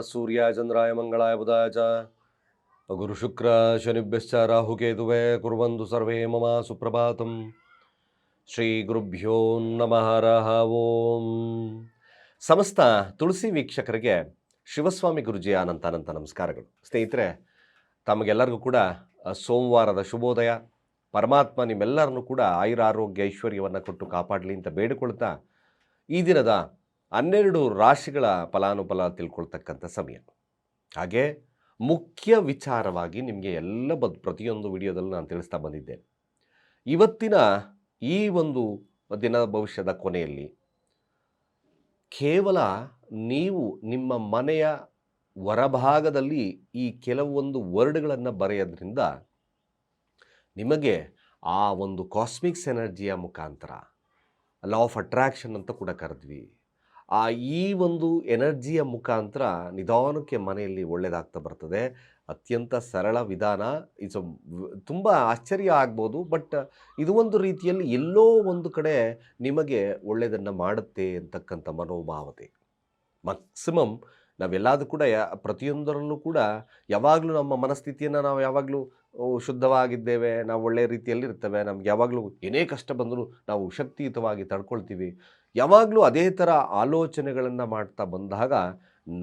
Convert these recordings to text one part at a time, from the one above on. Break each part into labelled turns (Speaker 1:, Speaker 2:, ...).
Speaker 1: ನಮಃ ಸೂರ್ಯಾಯ ಚಂದ್ರಾಯ ಮಂಗಳಾಯ ಬುಧಾಯ ಚ ಗುರು ಶುಕ್ರ ಶನಿಭ್ಯಶ್ಚ ರಾಹುಕೇತುವೆ ಕುರ್ವಂತು ಸರ್ವೇ ಮಮ ಸುಪ್ರಭಾತಂ ಶ್ರೀ ಗುರುಭ್ಯೋ ನಮಃ ಓಂ ಸಮಸ್ತ ತುಳಸಿ ವೀಕ್ಷಕರಿಗೆ ಶಿವಸ್ವಾಮಿ ಗುರುಜಿ ಅನಂತ ಅನಂತ ನಮಸ್ಕಾರಗಳು ಸ್ನೇಹಿತರೆ ತಮಗೆಲ್ಲರಿಗೂ ಕೂಡ ಸೋಮವಾರದ ಶುಭೋದಯ. ಪರಮಾತ್ಮ ನಿಮ್ಮೆಲ್ಲರನ್ನೂ ಕೂಡ, ಆಯುರಾರೋಗ್ಯ ಐಶ್ವರ್ಯವನ್ನು ಕೊಟ್ಟು ಕಾಪಾಡಲಿ ಅಂತ ಬೇಡಿಕೊಳ್ತಾ ಈ ದಿನದ ಹನ್ನೆರಡು ರಾಶಿಗಳ ಫಲಾನುಫಲ ತಿಳ್ಕೊಳ್ತಕ್ಕಂಥ ಸಮಯ. ಹಾಗೆ ಮುಖ್ಯ ವಿಚಾರವಾಗಿ ನಿಮಗೆ ಎಲ್ಲ ಬದ್ ಪ್ರತಿಯೊಂದು ವಿಡಿಯೋದಲ್ಲೂ ನಾನು ತಿಳಿಸ್ತಾ ಬಂದಿದ್ದೇನೆ ಇವತ್ತಿನ ಈ ಒಂದು ದಿನ ಭವಿಷ್ಯದ ಕೊನೆಯಲ್ಲಿ ಕೇವಲ ನೀವು ನಿಮ್ಮ ಮನೆಯ ಹೊರಭಾಗದಲ್ಲಿ ಈ ಕೆಲವೊಂದು ವರ್ಡ್ಗಳನ್ನು ಬರೆಯೋದ್ರಿಂದ ನಿಮಗೆ ಆ ಒಂದು ಕಾಸ್ಮಿಕ್ಸ್ ಎನರ್ಜಿಯ ಮುಖಾಂತರ ಲಾ ಆಫ್ ಅಟ್ರಾಕ್ಷನ್ ಅಂತ ಕೂಡ ಕರೆದ್ವಿ. ಆ ಈ ಒಂದು ಎನರ್ಜಿಯ ಮುಖಾಂತರ ನಿಧಾನಕ್ಕೆ ಮನೆಯಲ್ಲಿ ಒಳ್ಳೆಯದಾಗ್ತಾ ಬರ್ತದೆ. ಅತ್ಯಂತ ಸರಳ ವಿಧಾನ. ಇಟ್ಸ್ ತುಂಬ ಆಶ್ಚರ್ಯ ಆಗ್ಬೋದು. ಬಟ್ ಇದು ಒಂದು ರೀತಿಯಲ್ಲಿ ಎಲ್ಲೋ ಒಂದು ಕಡೆ ನಿಮಗೆ ಒಳ್ಳೆಯದನ್ನು ಮಾಡುತ್ತೆ ಅಂತಕ್ಕಂಥ ಮನೋಭಾವತೆ. ಮ್ಯಾಕ್ಸಿಮಮ್ ನಾವೆಲ್ಲದೂ ಕೂಡ ಪ್ರತಿಯೊಂದರಲ್ಲೂ ಕೂಡ ಯಾವಾಗಲೂ ನಮ್ಮ ಮನಸ್ಥಿತಿಯನ್ನು ನಾವು ಯಾವಾಗಲೂ ಶುದ್ಧವಾಗಿದ್ದೇವೆ, ನಾವು ಒಳ್ಳೆಯ ರೀತಿಯಲ್ಲಿ ಇರ್ತೇವೆ, ನಮ್ಗೆ ಯಾವಾಗಲೂ ಏನೇ ಕಷ್ಟ ಬಂದರೂ ನಾವು ಶಕ್ತಿಯುತವಾಗಿ ತಡ್ಕೊಳ್ತೀವಿ. ಯಾವಾಗಲೂ ಅದೇ ಥರ ಆಲೋಚನೆಗಳನ್ನು ಮಾಡ್ತಾ ಬಂದಾಗ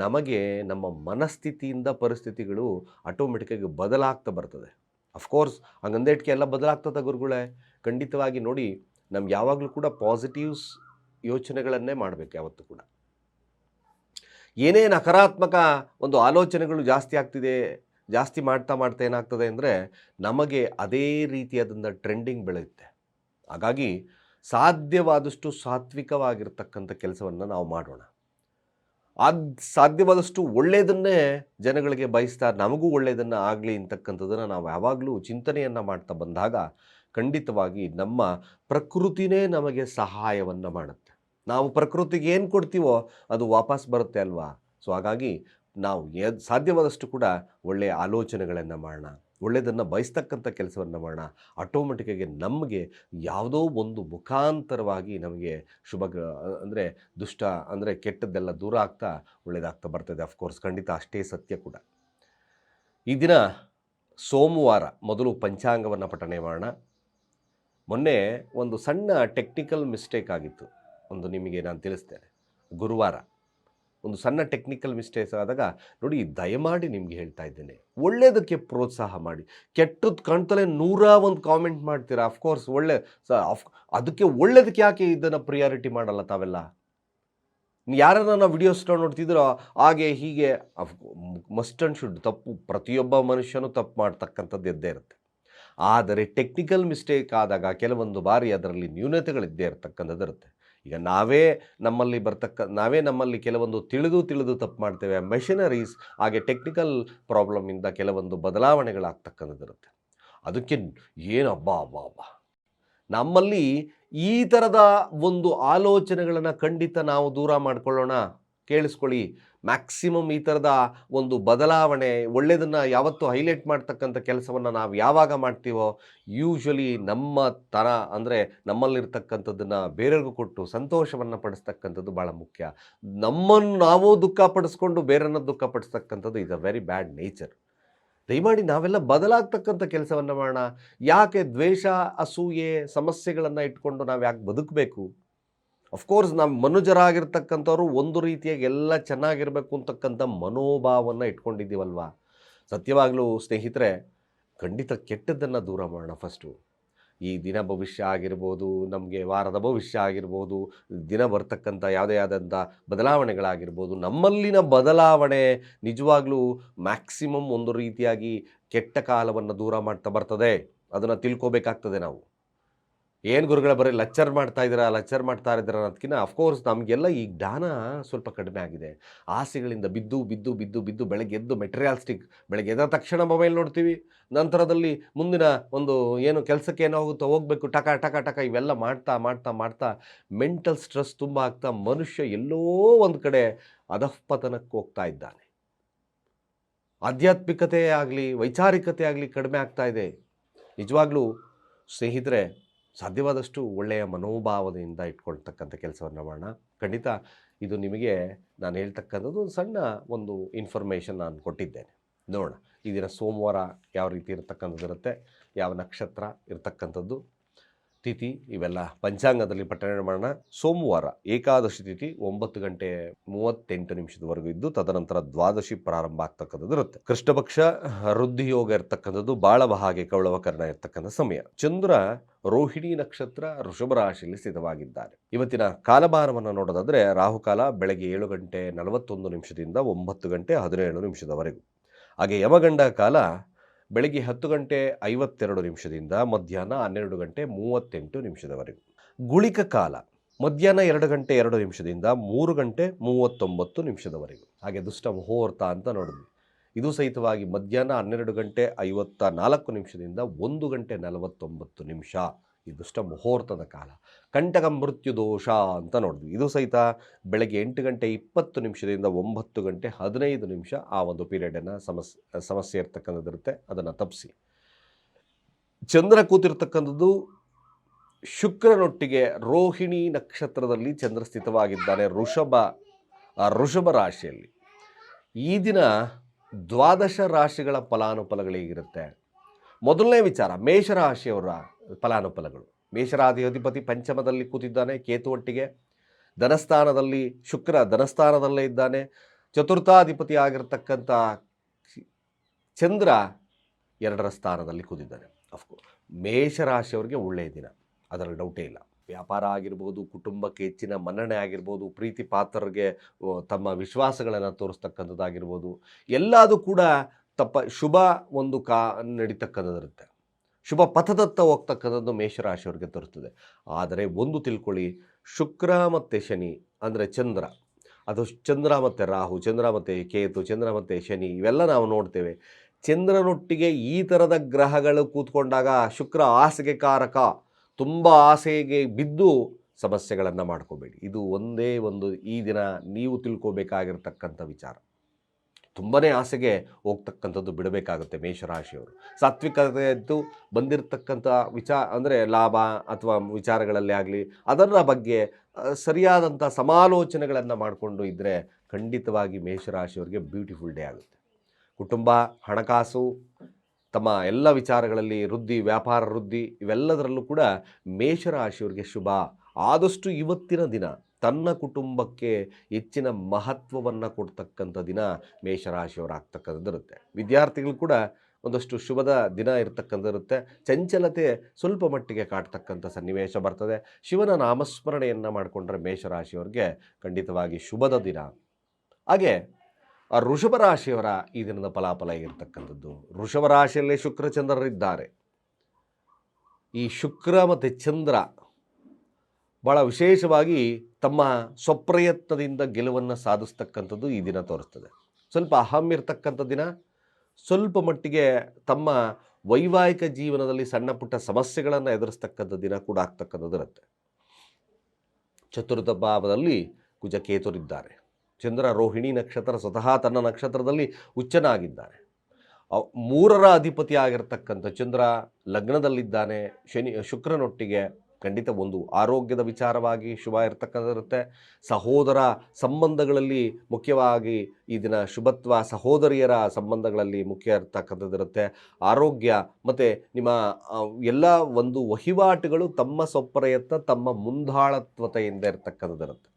Speaker 1: ನಮಗೆ ನಮ್ಮ ಮನಸ್ಥಿತಿಯಿಂದ ಪರಿಸ್ಥಿತಿಗಳು ಆಟೋಮೆಟಿಕ್ಕಾಗಿ ಬದಲಾಗ್ತಾ ಬರ್ತದೆ. ಅಫ್ಕೋರ್ಸ್ ಹಂಗಂದೇಟ್ಕೆ ಎಲ್ಲ ಬದಲಾಗ್ತದೆ ಗುರುಗಳೇ? ಖಂಡಿತವಾಗಿ ನೋಡಿ ನಮ್ಗೆ ಯಾವಾಗಲೂ ಕೂಡ ಪಾಸಿಟಿವ್ಸ್ ಯೋಚನೆಗಳನ್ನೇ ಮಾಡಬೇಕು ಯಾವತ್ತೂ ಕೂಡ. ಏನೇ ನಕಾರಾತ್ಮಕ ಒಂದು ಆಲೋಚನೆಗಳು ಜಾಸ್ತಿ ಆಗ್ತಿದೆ ಜಾಸ್ತಿ ಮಾಡ್ತಾ ಮಾಡ್ತಾ ಏನಾಗ್ತದೆ ಅಂದರೆ ನಮಗೆ ಅದೇ ರೀತಿಯಾದಂಥ ಟ್ರೆಂಡಿಂಗ್ ಬೆಳೆಯುತ್ತೆ. ಹಾಗಾಗಿ ಸಾಧ್ಯವಾದಷ್ಟು ಸಾತ್ವಿಕವಾಗಿರ್ತಕ್ಕಂಥ ಕೆಲಸವನ್ನು ನಾವು ಮಾಡೋಣ. ಅದು ಸಾಧ್ಯವಾದಷ್ಟು ಒಳ್ಳೆಯದನ್ನೇ ಜನಗಳಿಗೆ ಬಯಸ್ತಾ ನಮಗೂ ಒಳ್ಳೆಯದನ್ನು ಆಗಲಿ ಅಂತಕ್ಕಂಥದ್ದನ್ನು ನಾವು ಯಾವಾಗಲೂ ಚಿಂತನೆಯನ್ನು ಮಾಡ್ತಾ ಬಂದಾಗ ಖಂಡಿತವಾಗಿ ನಮ್ಮ ಪ್ರಕೃತಿನೇ ನಮಗೆ ಸಹಾಯವನ್ನು ಮಾಡುತ್ತೆ. ನಾವು ಪ್ರಕೃತಿಗೆ ಏನು ಕೊಡ್ತೀವೋ ಅದು ವಾಪಸ್ ಬರುತ್ತೆ ಅಲ್ವಾ? ಸೊ ಹಾಗಾಗಿ ನಾವು ಸಾಧ್ಯವಾದಷ್ಟು ಕೂಡ ಒಳ್ಳೆಯ ಆಲೋಚನೆಗಳನ್ನು ಮಾಡೋಣ. ಒಳ್ಳೆಯದನ್ನು ಬಯಸ್ತಕ್ಕಂಥ ಕೆಲಸವನ್ನು ಮಾಡೋಣ. ಆಟೋಮೆಟಿಕ್ಕಾಗಿ ನಮಗೆ ಯಾವುದೋ ಒಂದು ಮುಖಾಂತರವಾಗಿ ನಮಗೆ ಶುಭ ಅಂದರೆ ದುಷ್ಟ, ಅಂದರೆ ಕೆಟ್ಟದ್ದೆಲ್ಲ ದೂರ ಆಗ್ತಾ ಒಳ್ಳೆಯದಾಗ್ತಾ ಬರ್ತದೆ. ಅಫ್ಕೋರ್ಸ್ ಖಂಡಿತ ಅಷ್ಟೇ ಸತ್ಯ ಕೂಡ. ಈ ದಿನ ಸೋಮವಾರ ಮೊದಲು ಪಂಚಾಂಗವನ್ನು ಪಠನೆ ಮಾಡೋಣ. ಮೊನ್ನೆ ಒಂದು ಸಣ್ಣ ಟೆಕ್ನಿಕಲ್ ಮಿಸ್ಟೇಕ್ ಆಗಿತ್ತು. ಒಂದು ನಿಮಗೆ ನಾನು ತಿಳಿಸ್ತೇನೆ. ಗುರುವಾರ. ಒಂದು ಸಣ್ಣ ಟೆಕ್ನಿಕಲ್ ಮಿಸ್ಟೇಕ್ಸ್ ಆದಾಗ ನೋಡಿ ದಯಮಾಡಿ ನಿಮಗೆ ಹೇಳ್ತಾ ಇದ್ದೇನೆ ಒಳ್ಳೆಯದಕ್ಕೆ ಪ್ರೋತ್ಸಾಹ ಮಾಡಿ. ಕೆಟ್ಟದ್ದು ಕಾಣ್ತಲೇ ನೂರ ಒಂದು ಕಾಮೆಂಟ್ ಮಾಡ್ತೀರಾ? ಅಫ್ಕೋರ್ಸ್ ಒಳ್ಳೆ ಅಫ್ ಅದಕ್ಕೆ ಒಳ್ಳೇದಕ್ಕೆ ಯಾಕೆ ಇದನ್ನು ಪ್ರಿಯಾರಿಟಿ ಮಾಡಲ್ಲ ತಾವೆಲ್ಲ? ಯಾರನ್ನ ವಿಡಿಯೋಸ್ ನೋಡ್ತಿದ್ರೋ ಹಾಗೆ ಹೀಗೆ ಮಸ್ಟ್ ಆ್ಯಂಡ್ ಶುಡ್ ತಪ್ಪು, ಪ್ರತಿಯೊಬ್ಬ ಮನುಷ್ಯನೂ ತಪ್ಪು ಮಾಡ್ತಕ್ಕಂಥದ್ದು ಇದ್ದೇ ಇರುತ್ತೆ. ಆದರೆ ಟೆಕ್ನಿಕಲ್ ಮಿಸ್ಟೇಕ್ ಆದಾಗ ಕೆಲವೊಂದು ಬಾರಿ ಅದರಲ್ಲಿ ನ್ಯೂನತೆಗಳಿದ್ದೇ ಇರತಕ್ಕಂಥದ್ದು ಇರುತ್ತೆ. ಈಗ ನಾವೇ ನಮ್ಮಲ್ಲಿ ಬರ್ತಕ್ಕ, ನಾವೇ ನಮ್ಮಲ್ಲಿ ಕೆಲವೊಂದು ತಿಳಿದು ತಿಳಿದು ತಪ್ಪು ಮಾಡ್ತೇವೆ ಮೆಷಿನರೀಸ್ ಹಾಗೆ ಟೆಕ್ನಿಕಲ್ ಪ್ರಾಬ್ಲಮಿಂದ ಕೆಲವೊಂದು ಬದಲಾವಣೆಗಳಾಗ್ತಕ್ಕಂಥದ್ದಿರುತ್ತೆ ಅದಕ್ಕೆ ಏನು ಅಬ್ಬಾ ಅಬ್ಬಾ ನಮ್ಮಲ್ಲಿ ಈ ಥರದ ಒಂದು ಆಲೋಚನೆಗಳನ್ನು ಖಂಡಿತ ನಾವು ದೂರ ಮಾಡಿಕೊಳ್ಳೋಣ. ಕೇಳಿಸ್ಕೊಳ್ಳಿ. ಮ್ಯಾಕ್ಸಿಮಮ್ ಈ ಥರದ ಒಂದು ಬದಲಾವಣೆ ಒಳ್ಳೆಯದನ್ನು ಯಾವತ್ತೂ ಹೈಲೈಟ್ ಮಾಡ್ತಕ್ಕಂಥ ಕೆಲಸವನ್ನು ನಾವು ಯಾವಾಗ ಮಾಡ್ತೀವೋ ಯೂಶ್ವಲಿ ನಮ್ಮ ಥರ ಅಂದರೆ ನಮ್ಮಲ್ಲಿರ್ತಕ್ಕಂಥದ್ದನ್ನು ಬೇರೆಯವ್ರಿಗೂ ಕೊಟ್ಟು ಸಂತೋಷವನ್ನು ಪಡಿಸ್ತಕ್ಕಂಥದ್ದು ಭಾಳ ಮುಖ್ಯ. ನಮ್ಮನ್ನು ನಾವು ದುಃಖ ಪಡಿಸ್ಕೊಂಡು ಬೇರೆಯನ್ನು ದುಃಖ ಪಡಿಸ್ತಕ್ಕಂಥದ್ದು is a very bad nature ದಯಮಾಡಿ ನಾವೆಲ್ಲ ಬದಲಾಗ್ತಕ್ಕಂಥ ಕೆಲಸವನ್ನು ಮಾಡೋಣ. ಯಾಕೆ ದ್ವೇಷ, ಅಸೂಯೆ, ಸಮಸ್ಯೆಗಳನ್ನು ಇಟ್ಕೊಂಡು ನಾವು ಯಾಕೆ ಬದುಕಬೇಕು? ಅಫ್ಕೋರ್ಸ್ ನಾವು ಮನುಜರಾಗಿರ್ತಕ್ಕಂಥವ್ರು ಒಂದು ರೀತಿಯಾಗಿ ಎಲ್ಲ ಚೆನ್ನಾಗಿರಬೇಕು ಅಂತಕ್ಕಂಥ ಮನೋಭಾವವನ್ನು ಇಟ್ಕೊಂಡಿದ್ದೀವಲ್ವ? ಸತ್ಯವಾಗಲೂ ಸ್ನೇಹಿತರೆ, ಖಂಡಿತ ಕೆಟ್ಟದ್ದನ್ನು ದೂರ ಮಾಡೋಣ ಫಸ್ಟು ಈ ದಿನ ಭವಿಷ್ಯ ಆಗಿರ್ಬೋದು, ನಮಗೆ ವಾರದ ಭವಿಷ್ಯ ಆಗಿರ್ಬೋದು, ದಿನ ಬರ್ತಕ್ಕಂಥ ಯಾವುದೇ ಆದಂಥ ಬದಲಾವಣೆಗಳಾಗಿರ್ಬೋದು, ನಮ್ಮಲ್ಲಿನ ಬದಲಾವಣೆ ನಿಜವಾಗ್ಲೂ ಮ್ಯಾಕ್ಸಿಮಮ್ ಒಂದು ರೀತಿಯಾಗಿ ಕೆಟ್ಟ ಕಾಲವನ್ನು ದೂರ ಮಾಡ್ತಾ ಬರ್ತದೆ. ಅದನ್ನು ತಿಳ್ಕೊಬೇಕಾಗ್ತದೆ ನಾವು. ಏನು ಗುರುಗಳ ಬರೀ ಲೆಕ್ಚರ್ ಮಾಡ್ತಾ ಇದ್ದೀರಾ, ಲೆಕ್ಚರ್ ಮಾಡ್ತಾ ಇದ್ದೀರಾ ಅನ್ನೋದಕ್ಕಿಂತ ಅಫ್ಕೋರ್ಸ್ ನಮಗೆಲ್ಲ ಈ ಜ್ಞಾನ ಸ್ವಲ್ಪ ಕಡಿಮೆ ಆಗಿದೆ. ಆಸೆಗಳಿಂದ ಬಿದ್ದು ಬಿದ್ದು ಬಿದ್ದು ಬಿದ್ದು ಬೆಳಗ್ಗೆ ಎದ್ದು ಮೆಟೀರಿಯಲ್ಸ್ಟಿಕ್ ಬೆಳಗ್ಗೆ ಎದ್ದ ತಕ್ಷಣ ಮೊಬೈಲ್ ನೋಡ್ತೀವಿ. ನಂತರದಲ್ಲಿ ಮುಂದಿನ ಒಂದು ಏನು ಕೆಲಸಕ್ಕೆ ಏನೋ ಹೋಗುತ್ತೋ ಹೋಗಬೇಕು, ಟಕ ಟಕ ಟಕ ಇವೆಲ್ಲ ಮಾಡ್ತಾ ಮಾಡ್ತಾ ಮಾಡ್ತಾ ಮೆಂಟಲ್ ಸ್ಟ್ರೆಸ್ ತುಂಬ ಆಗ್ತಾ ಮನುಷ್ಯ ಎಲ್ಲೋ ಒಂದು ಕಡೆ ಅಧಃಪತನಕ್ಕೆ ಹೋಗ್ತಾ ಇದ್ದಾನೆ. ಆಧ್ಯಾತ್ಮಿಕತೆ ಆಗಲಿ, ವೈಚಾರಿಕತೆ ಆಗಲಿ ಕಡಿಮೆ ಆಗ್ತಾ ಇದೆ. ನಿಜವಾಗ್ಲೂ ಸ್ನೇಹಿತರೆ ಸಾಧ್ಯವಾದಷ್ಟು ಒಳ್ಳೆಯ ಮನೋಭಾವದಿಂದ ಇಟ್ಕೊಳ್ತಕ್ಕಂಥ ಕೆಲಸವನ್ನು ಮಾಡೋಣ. ಖಂಡಿತ ಇದು ನಿಮಗೆ ನಾನು ಹೇಳ್ತಕ್ಕಂಥದ್ದು ಒಂದು ಸಣ್ಣ ಒಂದು ಇನ್ಫಾರ್ಮೇಷನ್ ನಾನು ಕೊಟ್ಟಿದ್ದೇನೆ. ನೋಡೋಣ. ಈ ದಿನ ಸೋಮವಾರ ಯಾವ ರೀತಿ ಇರತಕ್ಕಂಥದ್ದು ಇರುತ್ತೆ, ಯಾವ ನಕ್ಷತ್ರ ಇರತಕ್ಕಂಥದ್ದು ತಿಥಿ ಇವೆಲ್ಲ ಪಂಚಾಂಗದಲ್ಲಿ ಪಠಣ ಮಾಡೋಣ. ಸೋಮವಾರ ಏಕಾದಶಿ ತಿಥಿ ಒಂಬತ್ತು ಗಂಟೆ ಮೂವತ್ತೆಂಟು ನಿಮಿಷದವರೆಗೂ ಇದ್ದು, ತದನಂತರ ದ್ವಾದಶಿ ಪ್ರಾರಂಭ ಆಗ್ತಕ್ಕಂಥದ್ದು ಇರುತ್ತೆ. ಕೃಷ್ಣಪಕ್ಷ ವೃದ್ಧಿ ಯೋಗ ಇರ್ತಕ್ಕಂಥದ್ದು ಬಾಳವ ಹಾಗೆ ಕೌಳವಕರಣ ಇರ್ತಕ್ಕಂಥ ಸಮಯ. ಚಂದ್ರ ರೋಹಿಣಿ ನಕ್ಷತ್ರ ಋಷಭ ರಾಶಿಯಲ್ಲಿ ಸ್ಥಿತವಾಗಿದ್ದಾರೆ. ಇವತ್ತಿನ ಕಾಲಭಾರವನ್ನು ನೋಡೋದಾದ್ರೆ ರಾಹುಕಾಲ ಬೆಳಗ್ಗೆ ಏಳು ಗಂಟೆ ನಲವತ್ತೊಂದು ನಿಮಿಷದಿಂದ ಒಂಬತ್ತು ಗಂಟೆ ಹದಿನೇಳು ನಿಮಿಷದವರೆಗೂ. ಹಾಗೆ ಯಮಗಂಡ ಕಾಲ ಬೆಳಗ್ಗೆ ಹತ್ತು ಗಂಟೆ ಐವತ್ತೆರಡು ನಿಮಿಷದಿಂದ ಮಧ್ಯಾಹ್ನ ಹನ್ನೆರಡು ಗಂಟೆ ಮೂವತ್ತೆಂಟು ನಿಮಿಷದವರೆಗೂ. ಗುಳಿಕ ಕಾಲ, ಮಧ್ಯಾಹ್ನ ಎರಡು ಗಂಟೆ ಎರಡು ನಿಮಿಷದಿಂದ ಮೂರು ಗಂಟೆ ಮೂವತ್ತೊಂಬತ್ತು ನಿಮಿಷದವರೆಗೂ. ಹಾಗೆ ದುಷ್ಟ ಮುಹೂರ್ತ ಅಂತ ನೋಡಿದ್ವಿ. ಇದು ಸಹಿತವಾಗಿ ಮಧ್ಯಾಹ್ನ ಹನ್ನೆರಡು ಗಂಟೆ ಐವತ್ತ ನಾಲ್ಕು ನಿಮಿಷದಿಂದ ಒಂದು ಗಂಟೆ ನಲವತ್ತೊಂಬತ್ತು ನಿಮಿಷ ಈ ದುಷ್ಟ ಮುಹೂರ್ತದ ಕಾಲ. ಕಂಟಕ ಮೃತ್ಯು ದೋಷ ಅಂತ ನೋಡಿದ್ವಿ. ಇದು ಸಹಿತ ಬೆಳಗ್ಗೆ ಎಂಟು ಗಂಟೆ ಇಪ್ಪತ್ತು ನಿಮಿಷದಿಂದ ಒಂಬತ್ತು ಗಂಟೆ ಹದಿನೈದು ನಿಮಿಷ ಆ ಒಂದು ಪೀರಿಯಡನ್ನು ಸಮಸ್, ಸಮಸ್ಯೆ ಇರ್ತಕ್ಕಂಥದ್ದಿರುತ್ತೆ. ಅದನ್ನು ತಪ್ಪಿಸಿ ಚಂದ್ರ ಕೂತಿರ್ತಕ್ಕಂಥದ್ದು ಶುಕ್ರನೊಟ್ಟಿಗೆ ರೋಹಿಣಿ ನಕ್ಷತ್ರದಲ್ಲಿ ಚಂದ್ರ ಸ್ಥಿತವಾಗಿದ್ದಾನೆ ಋಷಭ ಋಷಭ ರಾಶಿಯಲ್ಲಿ. ಈ ದಿನ ದ್ವಾದಶ ರಾಶಿಗಳ ಫಲಾನುಫಲಗಳೇಗಿರುತ್ತೆ ಮೊದಲನೇ ವಿಚಾರ ಮೇಷರಾಶಿಯವರ ಫಲಾನುಫಲಗಳು. ಮೇಷರಾಧಿ ಅಧಿಪತಿ ಪಂಚಮದಲ್ಲಿ ಕೂತಿದ್ದಾನೆ ಕೇತು ಒಟ್ಟಿಗೆ ಧನಸ್ಥಾನದಲ್ಲಿ ಶುಕ್ರ ಧನಸ್ಥಾನದಲ್ಲೇ ಇದ್ದಾನೆ. ಚತುರ್ಥಾಧಿಪತಿ ಆಗಿರತಕ್ಕಂಥ ಚಂದ್ರ ಎರಡರ ಸ್ಥಾನದಲ್ಲಿ ಕೂತಿದ್ದಾನೆ. ಅಫ್ಕೋರ್ಸ್ ಮೇಷರಾಶಿಯವರಿಗೆ ಒಳ್ಳೆಯ ದಿನ, ಅದರಲ್ಲಿ ಡೌಟೇ ಇಲ್ಲ. ವ್ಯಾಪಾರ ಆಗಿರ್ಬೋದು, ಕುಟುಂಬಕ್ಕೆ ಹೆಚ್ಚಿನ ಮನ್ನಣೆ ಆಗಿರ್ಬೋದು, ಪ್ರೀತಿ ಪಾತ್ರರಿಗೆ ತಮ್ಮ ವಿಶ್ವಾಸಗಳನ್ನು ತೋರಿಸ್ತಕ್ಕಂಥದ್ದಾಗಿರ್ಬೋದು, ಎಲ್ಲದೂ ಕೂಡ ತಪ್ಪ, ಶುಭ ಒಂದು ಕಾ, ನಡೀತಕ್ಕಂಥದ್ದಿರುತ್ತೆ. ಶುಭ ಪಥದತ್ತ ಹೋಗ್ತಕ್ಕಂಥದ್ದು ಮೇಷರಾಶಿಯವ್ರಿಗೆ ತೋರಿಸ್ತದೆ ಆದರೆ ಒಂದು ತಿಳ್ಕೊಳ್ಳಿ, ಶುಕ್ರ ಮತ್ತು ಶನಿ ಅಂದರೆ ಚಂದ್ರ. ಅದು ಚಂದ್ರ ಮತ್ತು ರಾಹು, ಚಂದ್ರ ಮತ್ತು ಕೇತು, ಚಂದ್ರ ಮತ್ತು ಶನಿ, ಇವೆಲ್ಲ ನಾವು ನೋಡ್ತೇವೆ. ಚಂದ್ರನೊಟ್ಟಿಗೆ ಈ ಥರದ ಗ್ರಹಗಳು ಕೂತ್ಕೊಂಡಾಗ ಶುಕ್ರ ಆಸೆಗೆ ಕಾರಕ. ತುಂಬ ಆಸೆಗೆ ಬಿದ್ದು ಸಮಸ್ಯೆಗಳನ್ನು ಮಾಡ್ಕೋಬೇಡಿ. ಇದು ಒಂದೇ ಒಂದು ಈ ದಿನ ನೀವು ತಿಳ್ಕೋಬೇಕಾಗಿರ್ತಕ್ಕಂಥ ವಿಚಾರ. ತುಂಬನೇ ಆಸೆಗೆ ಹೋಗ್ತಕ್ಕಂಥದ್ದು ಬಿಡಬೇಕಾಗುತ್ತೆ ಮೇಷರಾಶಿಯವರು. ಸಾತ್ವಿಕತೆಯದ್ದು ಬಂದಿರತಕ್ಕಂಥ ವಿಚಾರ ಅಂದರೆ ಲಾಭ ಅಥವಾ ವಿಚಾರಗಳಲ್ಲಿ ಆಗಲಿ, ಅದರ ಬಗ್ಗೆ ಸರಿಯಾದಂಥ ಸಮಾಲೋಚನೆಗಳನ್ನು ಮಾಡಿಕೊಂಡು ಇದ್ದರೆ ಖಂಡಿತವಾಗಿ ಮೇಷರಾಶಿಯವರಿಗೆ ಬ್ಯೂಟಿಫುಲ್ ಡೇ ಆಗುತ್ತೆ. ಕುಟುಂಬ, ಹಣಕಾಸು, ತಮ್ಮ ಎಲ್ಲ ವಿಚಾರಗಳಲ್ಲಿ ವೃದ್ಧಿ, ವ್ಯಾಪಾರ ವೃದ್ಧಿ, ಇವೆಲ್ಲದರಲ್ಲೂ ಕೂಡ ಮೇಷರಾಶಿಯವರಿಗೆ ಶುಭ. ಆದಷ್ಟು ಇವತ್ತಿನ ದಿನ ತನ್ನ ಕುಟುಂಬಕ್ಕೆ ಹೆಚ್ಚಿನ ಮಹತ್ವವನ್ನು ಕೊಡ್ತಕ್ಕಂಥ ದಿನ ಮೇಷರಾಶಿಯವರಾಗ್ತಕ್ಕಂಥದ್ದಿರುತ್ತೆ. ವಿದ್ಯಾರ್ಥಿಗಳು ಕೂಡ ಒಂದಷ್ಟು ಶುಭದ ದಿನ ಇರತಕ್ಕಂಥದ್ದಿರುತ್ತೆ. ಚಂಚಲತೆ ಸ್ವಲ್ಪ ಮಟ್ಟಿಗೆ ಕಾಡ್ತಕ್ಕಂಥ ಸನ್ನಿವೇಶ ಬರ್ತದೆ. ಶಿವನ ನಾಮಸ್ಮರಣೆಯನ್ನು ಮಾಡಿಕೊಂಡ್ರೆ ಮೇಷರಾಶಿಯವ್ರಿಗೆ ಖಂಡಿತವಾಗಿ ಶುಭದ ದಿನ. ಹಾಗೆ ಆ ಋಷಭ ರಾಶಿಯವರ ಈ ದಿನದ ಫಲಾಫಲ ಇರತಕ್ಕಂಥದ್ದು ಋಷಭ ರಾಶಿಯಲ್ಲೇ ಶುಕ್ರಚಂದ್ರರಿದ್ದಾರೆ ಈ ಶುಕ್ರ ಮತ್ತು ಚಂದ್ರ ಭಾಳ ವಿಶೇಷವಾಗಿ ತಮ್ಮ ಸ್ವಪ್ರಯತ್ನದಿಂದ ಗೆಲುವನ್ನು ಸಾಧಿಸ್ತಕ್ಕಂಥದ್ದು ಈ ದಿನ ತೋರಿಸ್ತದೆ. ಸ್ವಲ್ಪ ಅಹಂ ಇರ್ತಕ್ಕಂಥ ದಿನ, ಸ್ವಲ್ಪ ಮಟ್ಟಿಗೆ ತಮ್ಮ ವೈವಾಹಿಕ ಜೀವನದಲ್ಲಿ ಸಣ್ಣ ಪುಟ್ಟ ಸಮಸ್ಯೆಗಳನ್ನು ಎದುರಿಸ್ತಕ್ಕಂಥ ದಿನ ಕೂಡ ಆಗ್ತಕ್ಕಂಥದ್ದು ಇರುತ್ತೆ ಚತುರ್ಥ ಭಾವದಲ್ಲಿ ಕುಜಕೇತುರಿದ್ದಾರೆ. ಚಂದ್ರ ರೋಹಿಣಿ ನಕ್ಷತ್ರ ಸ್ವತಃ ತನ್ನ ನಕ್ಷತ್ರದಲ್ಲಿ ಉಚ್ಚನಾಗಿದ್ದಾನೆ ಅವ್- ಮೂರರ ಅಧಿಪತಿ ಆಗಿರ್ತಕ್ಕಂಥ ಚಂದ್ರ ಲಗ್ನದಲ್ಲಿದ್ದಾನೆ, ಶನಿ ಶುಕ್ರನೊಟ್ಟಿಗೆ ಖಂಡಿತ ಒಂದು ಆರೋಗ್ಯದ ವಿಚಾರವಾಗಿ ಶುಭ ಇರತಕ್ಕಂಥದ್ದಿರುತ್ತೆ. ಸಹೋದರ ಸಂಬಂಧಗಳಲ್ಲಿ ಮುಖ್ಯವಾಗಿ ಈ ದಿನ ಶುಭತ್ವ ಸಹೋದರಿಯರ ಸಂಬಂಧಗಳಲ್ಲಿ ಮುಖ್ಯ ಇರ್ತಕ್ಕಂಥದ್ದಿರುತ್ತೆ. ಆರೋಗ್ಯ ಮತ್ತು ನಿಮ್ಮ ಎಲ್ಲ ಒಂದು ವಹಿವಾಟುಗಳು ತಮ್ಮ ಸ್ವಪ್ರಯತ್ನ, ತಮ್ಮ ಮುಂದಾಳತ್ವತೆಯಿಂದ ಇರತಕ್ಕಂಥದ್ದಿರುತ್ತೆ.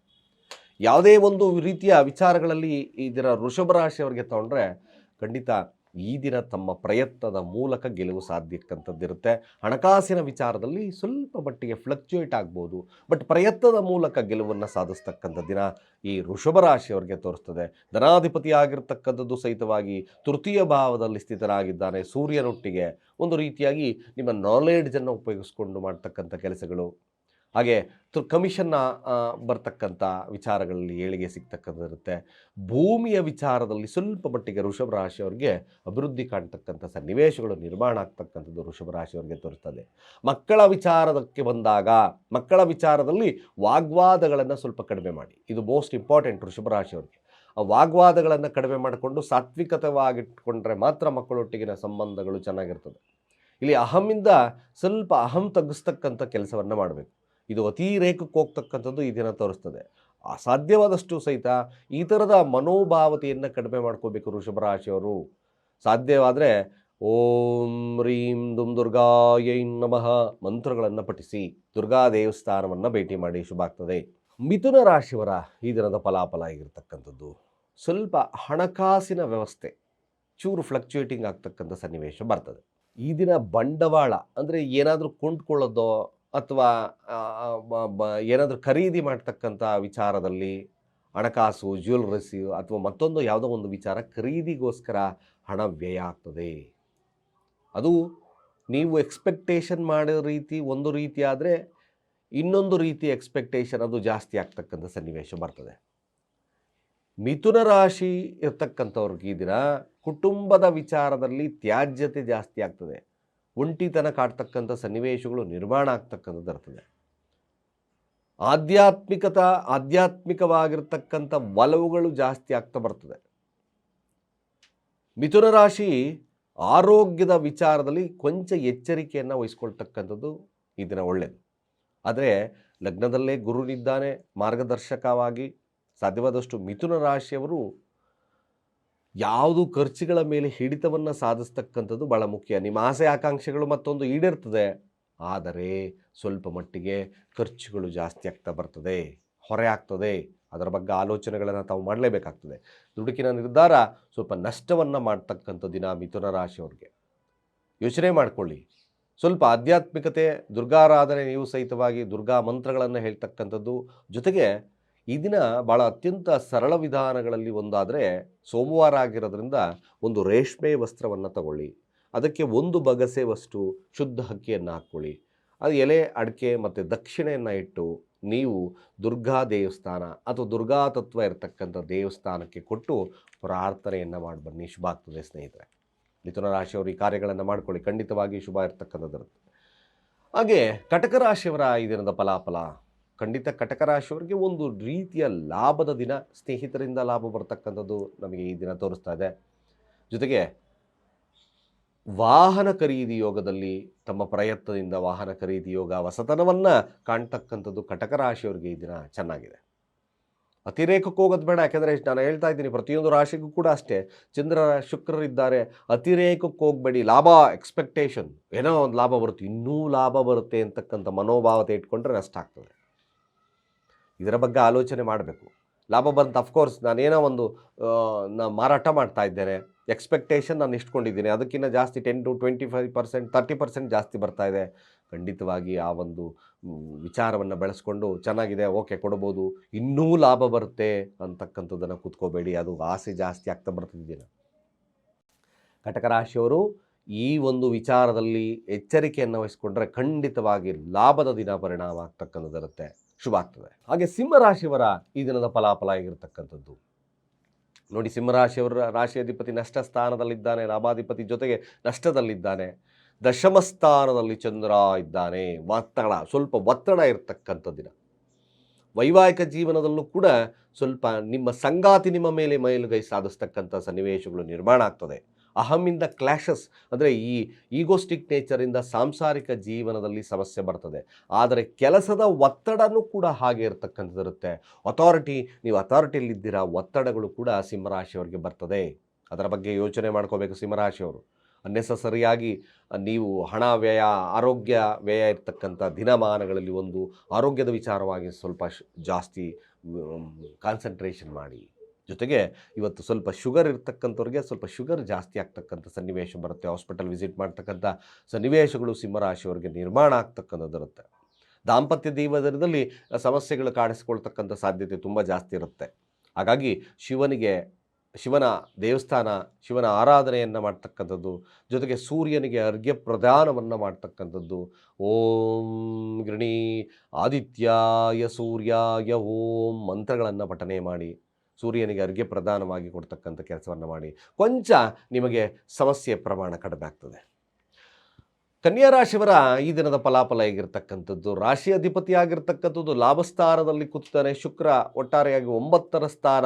Speaker 1: ಯಾವುದೇ ಒಂದು ರೀತಿಯ ವಿಚಾರಗಳಲ್ಲಿ ಈ ದಿನ ವೃಷಭ ರಾಶಿಯವರಿಗೆ ತಗೊಂಡ್ರೆ ಖಂಡಿತ ಈ ದಿನ ತಮ್ಮ ಪ್ರಯತ್ನದ ಮೂಲಕ ಗೆಲುವು ಸಾಧ್ಯಕ್ಕಂಥದ್ದಿರುತ್ತೆ. ಹಣಕಾಸಿನ ವಿಚಾರದಲ್ಲಿ ಸ್ವಲ್ಪ ಮಟ್ಟಿಗೆ ಫ್ಲಕ್ಚುಯೇಟ್ ಆಗ್ಬೋದು ಬಟ್ ಪ್ರಯತ್ನದ ಮೂಲಕ ಗೆಲುವನ್ನು ಸಾಧಿಸ್ತಕ್ಕಂಥ ದಿನ ಈ ರಾಶಿಯವರಿಗೆ ತೋರಿಸ್ತದೆ. ಧನಾಧಿಪತಿ ಆಗಿರ್ತಕ್ಕಂಥದ್ದು ಸಹಿತವಾಗಿ ತೃತೀಯ ಭಾವದಲ್ಲಿ ಸ್ಥಿತರಾಗಿದ್ದಾನೆ. ಸೂರ್ಯನೊಟ್ಟಿಗೆ ಒಂದು ರೀತಿಯಾಗಿ ನಿಮ್ಮ ನಾಲೆಡ್ಜನ್ನು ಉಪಯೋಗಿಸ್ಕೊಂಡು ಮಾಡ್ತಕ್ಕಂಥ ಕೆಲಸಗಳು. ಹಾಗೆ ತು, ಕಮಿಷನ್ನ ಬರ್ತಕ್ಕಂಥ ವಿಚಾರಗಳಲ್ಲಿ ಏಳಿಗೆ ಸಿಗ್ತಕ್ಕಂಥದ್ದಿರುತ್ತೆ ಭೂಮಿಯ ವಿಚಾರದಲ್ಲಿ ಸ್ವಲ್ಪ ಮಟ್ಟಿಗೆ ವೃಷಭ ರಾಶಿಯವರಿಗೆ ಅಭಿವೃದ್ಧಿ ಕಾಣ್ತಕ್ಕಂಥ ಸನ್ನಿವೇಶಗಳು ನಿರ್ಮಾಣ ಆಗ್ತಕ್ಕಂಥದ್ದು ಋಷಭ ರಾಶಿಯವರಿಗೆ ತೋರಿಸ್ತದೆ. ಮಕ್ಕಳ ವಿಚಾರದಕ್ಕೆ ಬಂದಾಗ, ಮಕ್ಕಳ ವಿಚಾರದಲ್ಲಿ ವಾಗ್ವಾದಗಳನ್ನು ಸ್ವಲ್ಪ ಕಡಿಮೆ ಮಾಡಿ. ಇದು ಮೋಸ್ಟ್ ಇಂಪಾರ್ಟೆಂಟ್ ಋಷಭ ರಾಶಿಯವರಿಗೆ ಆ ವಾಗ್ವಾದಗಳನ್ನು ಕಡಿಮೆ ಮಾಡಿಕೊಂಡು ಸಾತ್ವಿಕತವಾಗಿಟ್ಕೊಂಡ್ರೆ ಮಾತ್ರ ಮಕ್ಕಳೊಟ್ಟಿಗಿನ ಸಂಬಂಧಗಳು ಚೆನ್ನಾಗಿರ್ತದೆ. ಇಲ್ಲಿ ಅಹಮಿಂದ ಸ್ವಲ್ಪ ಅಹಂ ತಗ್ಗಿಸ್ತಕ್ಕಂಥ ಕೆಲಸವನ್ನು ಮಾಡಬೇಕು. ಇದು ಅತಿರೇಕಕ್ಕೆ ಹೋಗ್ತಕ್ಕಂಥದ್ದು ಈ ದಿನ ತೋರಿಸ್ತದೆ. ಅಸಾಧ್ಯವಾದಷ್ಟು ಸಹಿತ ಈ ಥರದ ಮನೋಭಾವತೆಯನ್ನು ಕಡಿಮೆ ಮಾಡ್ಕೋಬೇಕು ವೃಷಭ ರಾಶಿಯವರು. ಸಾಧ್ಯವಾದರೆ ಓಂ ರೀಂ ದುಂ ದುರ್ಗಾಯೈ ನಮಃ ಮಂತ್ರಗಳನ್ನು ಪಠಿಸಿ ದುರ್ಗಾ ದೇವಸ್ಥಾನವನ್ನು ಭೇಟಿ ಮಾಡಿ ಶುಭ ಆಗ್ತದೆ. ಮಿಥುನ ರಾಶಿಯವರ ಈ ದಿನದ ಫಲಾಫಲ ಆಗಿರ್ತಕ್ಕಂಥದ್ದು. ಸ್ವಲ್ಪ ಹಣಕಾಸಿನ ವ್ಯವಸ್ಥೆ, ಚೂರು ಫ್ಲಕ್ಚುಯೇಟಿಂಗ್ ಆಗ್ತಕ್ಕಂಥ ಸನ್ನಿವೇಶ ಬರ್ತದೆ. ಈ ದಿನ ಬಂಡವಾಳ ಅಂದರೆ ಏನಾದರೂ ಕೊಂಡ್ಕೊಳ್ಳೋದೋ ಅಥವಾ ಏನಾದರೂ ಖರೀದಿ ಮಾಡ್ತಕ್ಕಂಥ ವಿಚಾರದಲ್ಲಿ ಹಣಕಾಸು, ಜ್ಯುವೆಲ್ರಸಿ ಅಥವಾ ಮತ್ತೊಂದು ಯಾವುದೋ ಒಂದು ವಿಚಾರ ಖರೀದಿಗೋಸ್ಕರ ಹಣ ವ್ಯಯ ಆಗ್ತದೆ. ಅದು ನೀವು ಎಕ್ಸ್ಪೆಕ್ಟೇಷನ್ ಮಾಡೋ ರೀತಿ, ಒಂದು ರೀತಿ ಆದರೆ ಇನ್ನೊಂದು ರೀತಿ ಎಕ್ಸ್ಪೆಕ್ಟೇಷನ್ ಅದು ಜಾಸ್ತಿ ಆಗ್ತಕ್ಕಂಥ ಸನ್ನಿವೇಶ ಬರ್ತದೆ. ಮಿಥುನ ರಾಶಿ ಇರ್ತಕ್ಕಂಥವ್ರಿಗೆ ಈ ದಿನ ಕುಟುಂಬದ ವಿಚಾರದಲ್ಲಿ ತ್ಯಾಜ್ಯತೆ ಜಾಸ್ತಿ ಆಗ್ತದೆ. ಒಂಟಿತನ ಕಾಡ್ತಕ್ಕಂಥ ಸನ್ನಿವೇಶಗಳು ನಿರ್ಮಾಣ ಆಗ್ತಕ್ಕಂಥದ್ದು ಇರ್ತದೆ ಆಧ್ಯಾತ್ಮಿಕತ, ಆಧ್ಯಾತ್ಮಿಕವಾಗಿರ್ತಕ್ಕಂಥ ಒಲವುಗಳು ಜಾಸ್ತಿ ಆಗ್ತಾ ಬರ್ತದೆ. ಮಿಥುನ ರಾಶಿ ಆರೋಗ್ಯದ ವಿಚಾರದಲ್ಲಿ ಕೊಂಚ ಎಚ್ಚರಿಕೆಯನ್ನು ವಹಿಸ್ಕೊಳ್ತಕ್ಕಂಥದ್ದು ಈ ದಿನ ಒಳ್ಳೆಯದು ಆದರೆ ಲಗ್ನದಲ್ಲೇ ಗುರುನಿದ್ದಾನೆ, ಮಾರ್ಗದರ್ಶಕವಾಗಿ ಸಾಧ್ಯವಾದಷ್ಟು ಮಿಥುನ ರಾಶಿಯವರು ಯಾವುದು ಖರ್ಚುಗಳ ಮೇಲೆ ಹಿಡಿತವನ್ನು ಸಾಧಿಸ್ತಕ್ಕಂಥದ್ದು ಭಾಳ ಮುಖ್ಯ. ನಿಮ್ಮ ಆಸೆ, ಆಕಾಂಕ್ಷೆಗಳು ಮತ್ತೊಂದು ಈಡೇರ್ತದೆ. ಆದರೆ ಸ್ವಲ್ಪ ಮಟ್ಟಿಗೆ ಖರ್ಚುಗಳು ಜಾಸ್ತಿ ಆಗ್ತಾ ಬರ್ತದೆ, ಹೊರೆ ಆಗ್ತದೆ. ಅದರ ಬಗ್ಗೆ ಆಲೋಚನೆಗಳನ್ನು ತಾವು ಮಾಡಲೇಬೇಕಾಗ್ತದೆ. ದುಡುಕಿನ ನಿರ್ಧಾರ ಸ್ವಲ್ಪ ನಷ್ಟವನ್ನು ಮಾಡ್ತಕ್ಕಂಥ ದಿನ ಮಿಥುನ ರಾಶಿಯವ್ರಿಗೆ. ಯೋಚನೆ ಮಾಡಿಕೊಳ್ಳಿ. ಸ್ವಲ್ಪ ಆಧ್ಯಾತ್ಮಿಕತೆ, ದುರ್ಗಾರಾಧನೆ ನೀವು ಸಹಿತವಾಗಿ ದುರ್ಗಾ ಮಂತ್ರಗಳನ್ನು ಹೇಳ್ತಕ್ಕಂಥದ್ದು ಜೊತೆಗೆ ಈ ದಿನ ಭಾಳ ಅತ್ಯಂತ ಸರಳ ವಿಧಾನಗಳಲ್ಲಿ ಒಂದಾದರೆ ಸೋಮವಾರ ಆಗಿರೋದ್ರಿಂದ ಒಂದು ರೇಷ್ಮೆ ವಸ್ತ್ರವನ್ನು ತಗೊಳ್ಳಿ. ಅದಕ್ಕೆ ಒಂದು ಬಗಸೆವಷ್ಟು ಶುದ್ಧ ಹಕ್ಕಿಯನ್ನು ಹಾಕ್ಕೊಳ್ಳಿ. ಅದು ಎಲೆ, ಅಡಿಕೆ ಮತ್ತು ದಕ್ಷಿಣೆಯನ್ನು ಇಟ್ಟು ನೀವು ದುರ್ಗಾ ದೇವಸ್ಥಾನ ಅಥವಾ ದುರ್ಗಾ ತತ್ವ ಇರತಕ್ಕಂಥ ದೇವಸ್ಥಾನಕ್ಕೆ ಕೊಟ್ಟು ಪ್ರಾರ್ಥನೆಯನ್ನು ಮಾಡಿ ಬನ್ನಿ. ಶುಭ ಆಗ್ತದೆ ಸ್ನೇಹಿತರೆ. ಮಿಥುನ ರಾಶಿಯವರು ಈ ಕಾರ್ಯಗಳನ್ನು ಮಾಡ್ಕೊಳ್ಳಿ. ಖಂಡಿತವಾಗಿ ಶುಭ ಇರ್ತಕ್ಕಂಥದ್ದು ಹಾಗೆ ಕಟಕ ರಾಶಿಯವರ ಈ ದಿನದ ಫಲಾಫಲ ಖಂಡಿತ ಕಟಕ ರಾಶಿಯವರಿಗೆ ಒಂದು ರೀತಿಯ ಲಾಭದ ದಿನ, ಸ್ನೇಹಿತರಿಂದ ಲಾಭ ಬರ್ತಕ್ಕಂಥದ್ದು ನಮಗೆ ಈ ದಿನ ತೋರಿಸ್ತಾ ಇದೆ. ಜೊತೆಗೆ ವಾಹನ ಖರೀದಿ ಯೋಗದಲ್ಲಿ ತಮ್ಮ ಪ್ರಯತ್ನದಿಂದ ವಾಹನ ಖರೀದಿ ಯೋಗ ಹೊಸತನವನ್ನು ಕಾಣ್ತಕ್ಕಂಥದ್ದು ಕಟಕ ರಾಶಿಯವರಿಗೆ ಈ ದಿನ ಚೆನ್ನಾಗಿದೆ. ಅತಿರೇಕಕ್ಕೆ ಹೋಗೋದು ಬೇಡ, ಯಾಕೆಂದರೆ ನಾನು ಹೇಳ್ತಾ ಇದ್ದೀನಿ, ಪ್ರತಿಯೊಂದು ರಾಶಿಗೂ ಕೂಡ ಅಷ್ಟೇ. ಚಂದ್ರ, ಶುಕ್ರರಿದ್ದಾರೆ, ಅತಿರೇಕಕ್ಕೆ ಹೋಗಬೇಡಿ, ಲಾಭ ಎಕ್ಸ್ಪೆಕ್ಟೇಷನ್ ಏನೋ ಒಂದು ಲಾಭ ಬರುತ್ತೆ, ಇನ್ನೂ ಲಾಭ ಬರುತ್ತೆ ಅಂತಕ್ಕಂಥ ಮನೋಭಾವತೆ ಇಟ್ಕೊಂಡ್ರೆ ನಷ್ಟ ಆಗ್ತದೆ. ಇದರ ಬಗ್ಗೆ ಆಲೋಚನೆ ಮಾಡಬೇಕು. ಲಾಭ ಬಂತು ಅಫ್ಕೋರ್ಸ್ ನಾನೇನೋ ಒಂದು ನಾ ಮಾರಾಟ ಮಾಡ್ತಾ ಇದ್ದೇನೆ. ಎಕ್ಸ್ಪೆಕ್ಟೇಷನ್ ನಾನು ಇಷ್ಟುಕೊಂಡಿದ್ದೀನಿ ಅದಕ್ಕಿಂತ ಜಾಸ್ತಿ ten to twenty five percent thirty percent ಜಾಸ್ತಿ ಬರ್ತಾ ಇದೆ. ಖಂಡಿತವಾಗಿ ಆ ಒಂದು ವಿಚಾರವನ್ನು ಬೆಳೆಸ್ಕೊಂಡು ಚೆನ್ನಾಗಿದೆ, ಓಕೆ, ಕೊಡ್ಬೋದು. ಇನ್ನೂ ಲಾಭ ಬರುತ್ತೆ ಅಂತಕ್ಕಂಥದ್ದನ್ನು ಕೂತ್ಕೋಬೇಡಿ. ಅದು ಆಸೆ ಜಾಸ್ತಿ ಆಗ್ತಾ ಬರ್ತಿದ್ದೀನಿ ಕಟಕ ರಾಶಿಯವರು ಈ ಒಂದು ವಿಚಾರದಲ್ಲಿ ಎಚ್ಚರಿಕೆಯನ್ನು ವಹಿಸ್ಕೊಂಡ್ರೆ ಖಂಡಿತವಾಗಿ ಲಾಭದ ದಿನ ಪರಿಣಾಮ ಆಗ್ತಕ್ಕಂಥದ್ದಿರುತ್ತೆ. ಶುಭ ಆಗ್ತದೆ. ಹಾಗೆ ಸಿಂಹರಾಶಿಯವರ ಈ ದಿನದ ಫಲಾಫಲ ಆಗಿರತಕ್ಕಂಥದ್ದು. ನೋಡಿ ಸಿಂಹರಾಶಿಯವರ ರಾಶಿಯಾಧಿಪತಿ ನಷ್ಟ ಸ್ಥಾನದಲ್ಲಿದ್ದಾನೆ ಲಾಭಾಧಿಪತಿ ಜೊತೆಗೆ ನಷ್ಟದಲ್ಲಿದ್ದಾನೆ, ದಶಮ ಸ್ಥಾನದಲ್ಲಿ ಚಂದ್ರ ಇದ್ದಾನೆ, ಒತ್ತಡ, ಸ್ವಲ್ಪ ಒತ್ತಡ ಇರತಕ್ಕಂಥ ದಿನ. ವೈವಾಹಿಕ ಜೀವನದಲ್ಲೂ ಕೂಡ ಸ್ವಲ್ಪ ನಿಮ್ಮ ಸಂಗಾತಿ ನಿಮ್ಮ ಮೇಲೆ ಮೈಲುಗೈ ಸಾಧಿಸ್ತಕ್ಕಂಥ ಸನ್ನಿವೇಶಗಳು ನಿರ್ಮಾಣ ಆಗ್ತದೆ. ಅಹಮಿಂದ ಕ್ಲಾಶಸ್, ಅಂದರೆ ಈ ಈಗೋಸ್ಟಿಕ್ ನೇಚರಿಂದ ಸಾಂಸಾರಿಕ ಜೀವನದಲ್ಲಿ ಸಮಸ್ಯೆ ಬರ್ತದೆ. ಆದರೆ ಕೆಲಸದ ಒತ್ತಡನೂ ಕೂಡ ಹಾಗೆ ಇರತಕ್ಕಂಥದ್ದಿರುತ್ತೆ. ಅಥಾರಿಟಿ ನೀವು ಅಥಾರಿಟಿಯಲ್ಲಿದ್ದೀರಾ ಒತ್ತಡಗಳು ಕೂಡ ಸಿಂಹರಾಶಿಯವರಿಗೆ ಬರ್ತದೆ. ಅದರ ಬಗ್ಗೆ ಯೋಚನೆ ಮಾಡ್ಕೋಬೇಕು ಸಿಂಹರಾಶಿಯವರು. ಅನ್ನೆಸಸರಿಯಾಗಿ ನೀವು ಹಣ ವ್ಯಯ, ಆರೋಗ್ಯ ವ್ಯಯ ಇರ್ತಕ್ಕಂಥ ದಿನಮಾನಗಳಲ್ಲಿ ಒಂದು ಆರೋಗ್ಯದ ವಿಚಾರವಾಗಿ ಸ್ವಲ್ಪ ಜಾಸ್ತಿ ಕಾನ್ಸಂಟ್ರೇಷನ್ ಮಾಡಿ. ಜೊತೆಗೆ ಇವತ್ತು ಸ್ವಲ್ಪ ಶುಗರ್ ಇರ್ತಕ್ಕಂಥವ್ರಿಗೆ ಸ್ವಲ್ಪ ಶುಗರ್ ಜಾಸ್ತಿ ಆಗ್ತಕ್ಕಂಥ ಸನ್ನಿವೇಶ ಬರುತ್ತೆ. ಹಾಸ್ಪಿಟಲ್ ವಿಸಿಟ್ ಮಾಡ್ತಕ್ಕಂಥ ಸನ್ನಿವೇಶಗಳು ಸಿಂಹರಾಶಿಯವರಿಗೆ ನಿರ್ಮಾಣ ಆಗ್ತಕ್ಕಂಥದ್ದಿರುತ್ತೆ ದಾಂಪತ್ಯ ಜೀವನದಲ್ಲಿ ಸಮಸ್ಯೆಗಳು ಕಾಣಿಸ್ಕೊಳ್ತಕ್ಕಂಥ ಸಾಧ್ಯತೆ ತುಂಬ ಜಾಸ್ತಿ ಇರುತ್ತೆ. ಹಾಗಾಗಿ ಶಿವನಿಗೆ, ಶಿವನ ದೇವಸ್ಥಾನ, ಶಿವನ ಆರಾಧನೆಯನ್ನು ಮಾಡ್ತಕ್ಕಂಥದ್ದು, ಜೊತೆಗೆ ಸೂರ್ಯನಿಗೆ ಅರ್ಘ್ಯ ಪ್ರದಾನವನ್ನು ಮಾಡ್ತಕ್ಕಂಥದ್ದು. ಓಂ ಗೃಣಿ ಆದಿತ್ಯಾಯ ಸೂರ್ಯಾಯ ಓಂ ಮಂತ್ರಗಳನ್ನು ಪಠನೆ ಮಾಡಿ. ಸೂರ್ಯನಿಗೆ ಅರ್ಘ್ಯ ಪ್ರಧಾನವಾಗಿ ಕೊಡ್ತಕ್ಕಂಥ ಕೆಲಸವನ್ನು ಮಾಡಿ, ಕೊಂಚ ನಿಮಗೆ ಸಮಸ್ಯೆ ಪ್ರಮಾಣ ಕಡಿಮೆ ಆಗ್ತದೆ. ಕನ್ಯಾ ರಾಶಿಯವರ ಈ ದಿನದ ಫಲಾಫಲ ಹೇಗಿರ್ತಕ್ಕಂಥದ್ದು? ರಾಶಿ ಅಧಿಪತಿ ಆಗಿರ್ತಕ್ಕಂಥದ್ದು ಲಾಭಸ್ಥಾನದಲ್ಲಿ ಕೂತಾನೆ ಶುಕ್ರ ಒಟ್ಟಾರೆಯಾಗಿ ಒಂಬತ್ತರ ಸ್ಥಾನ.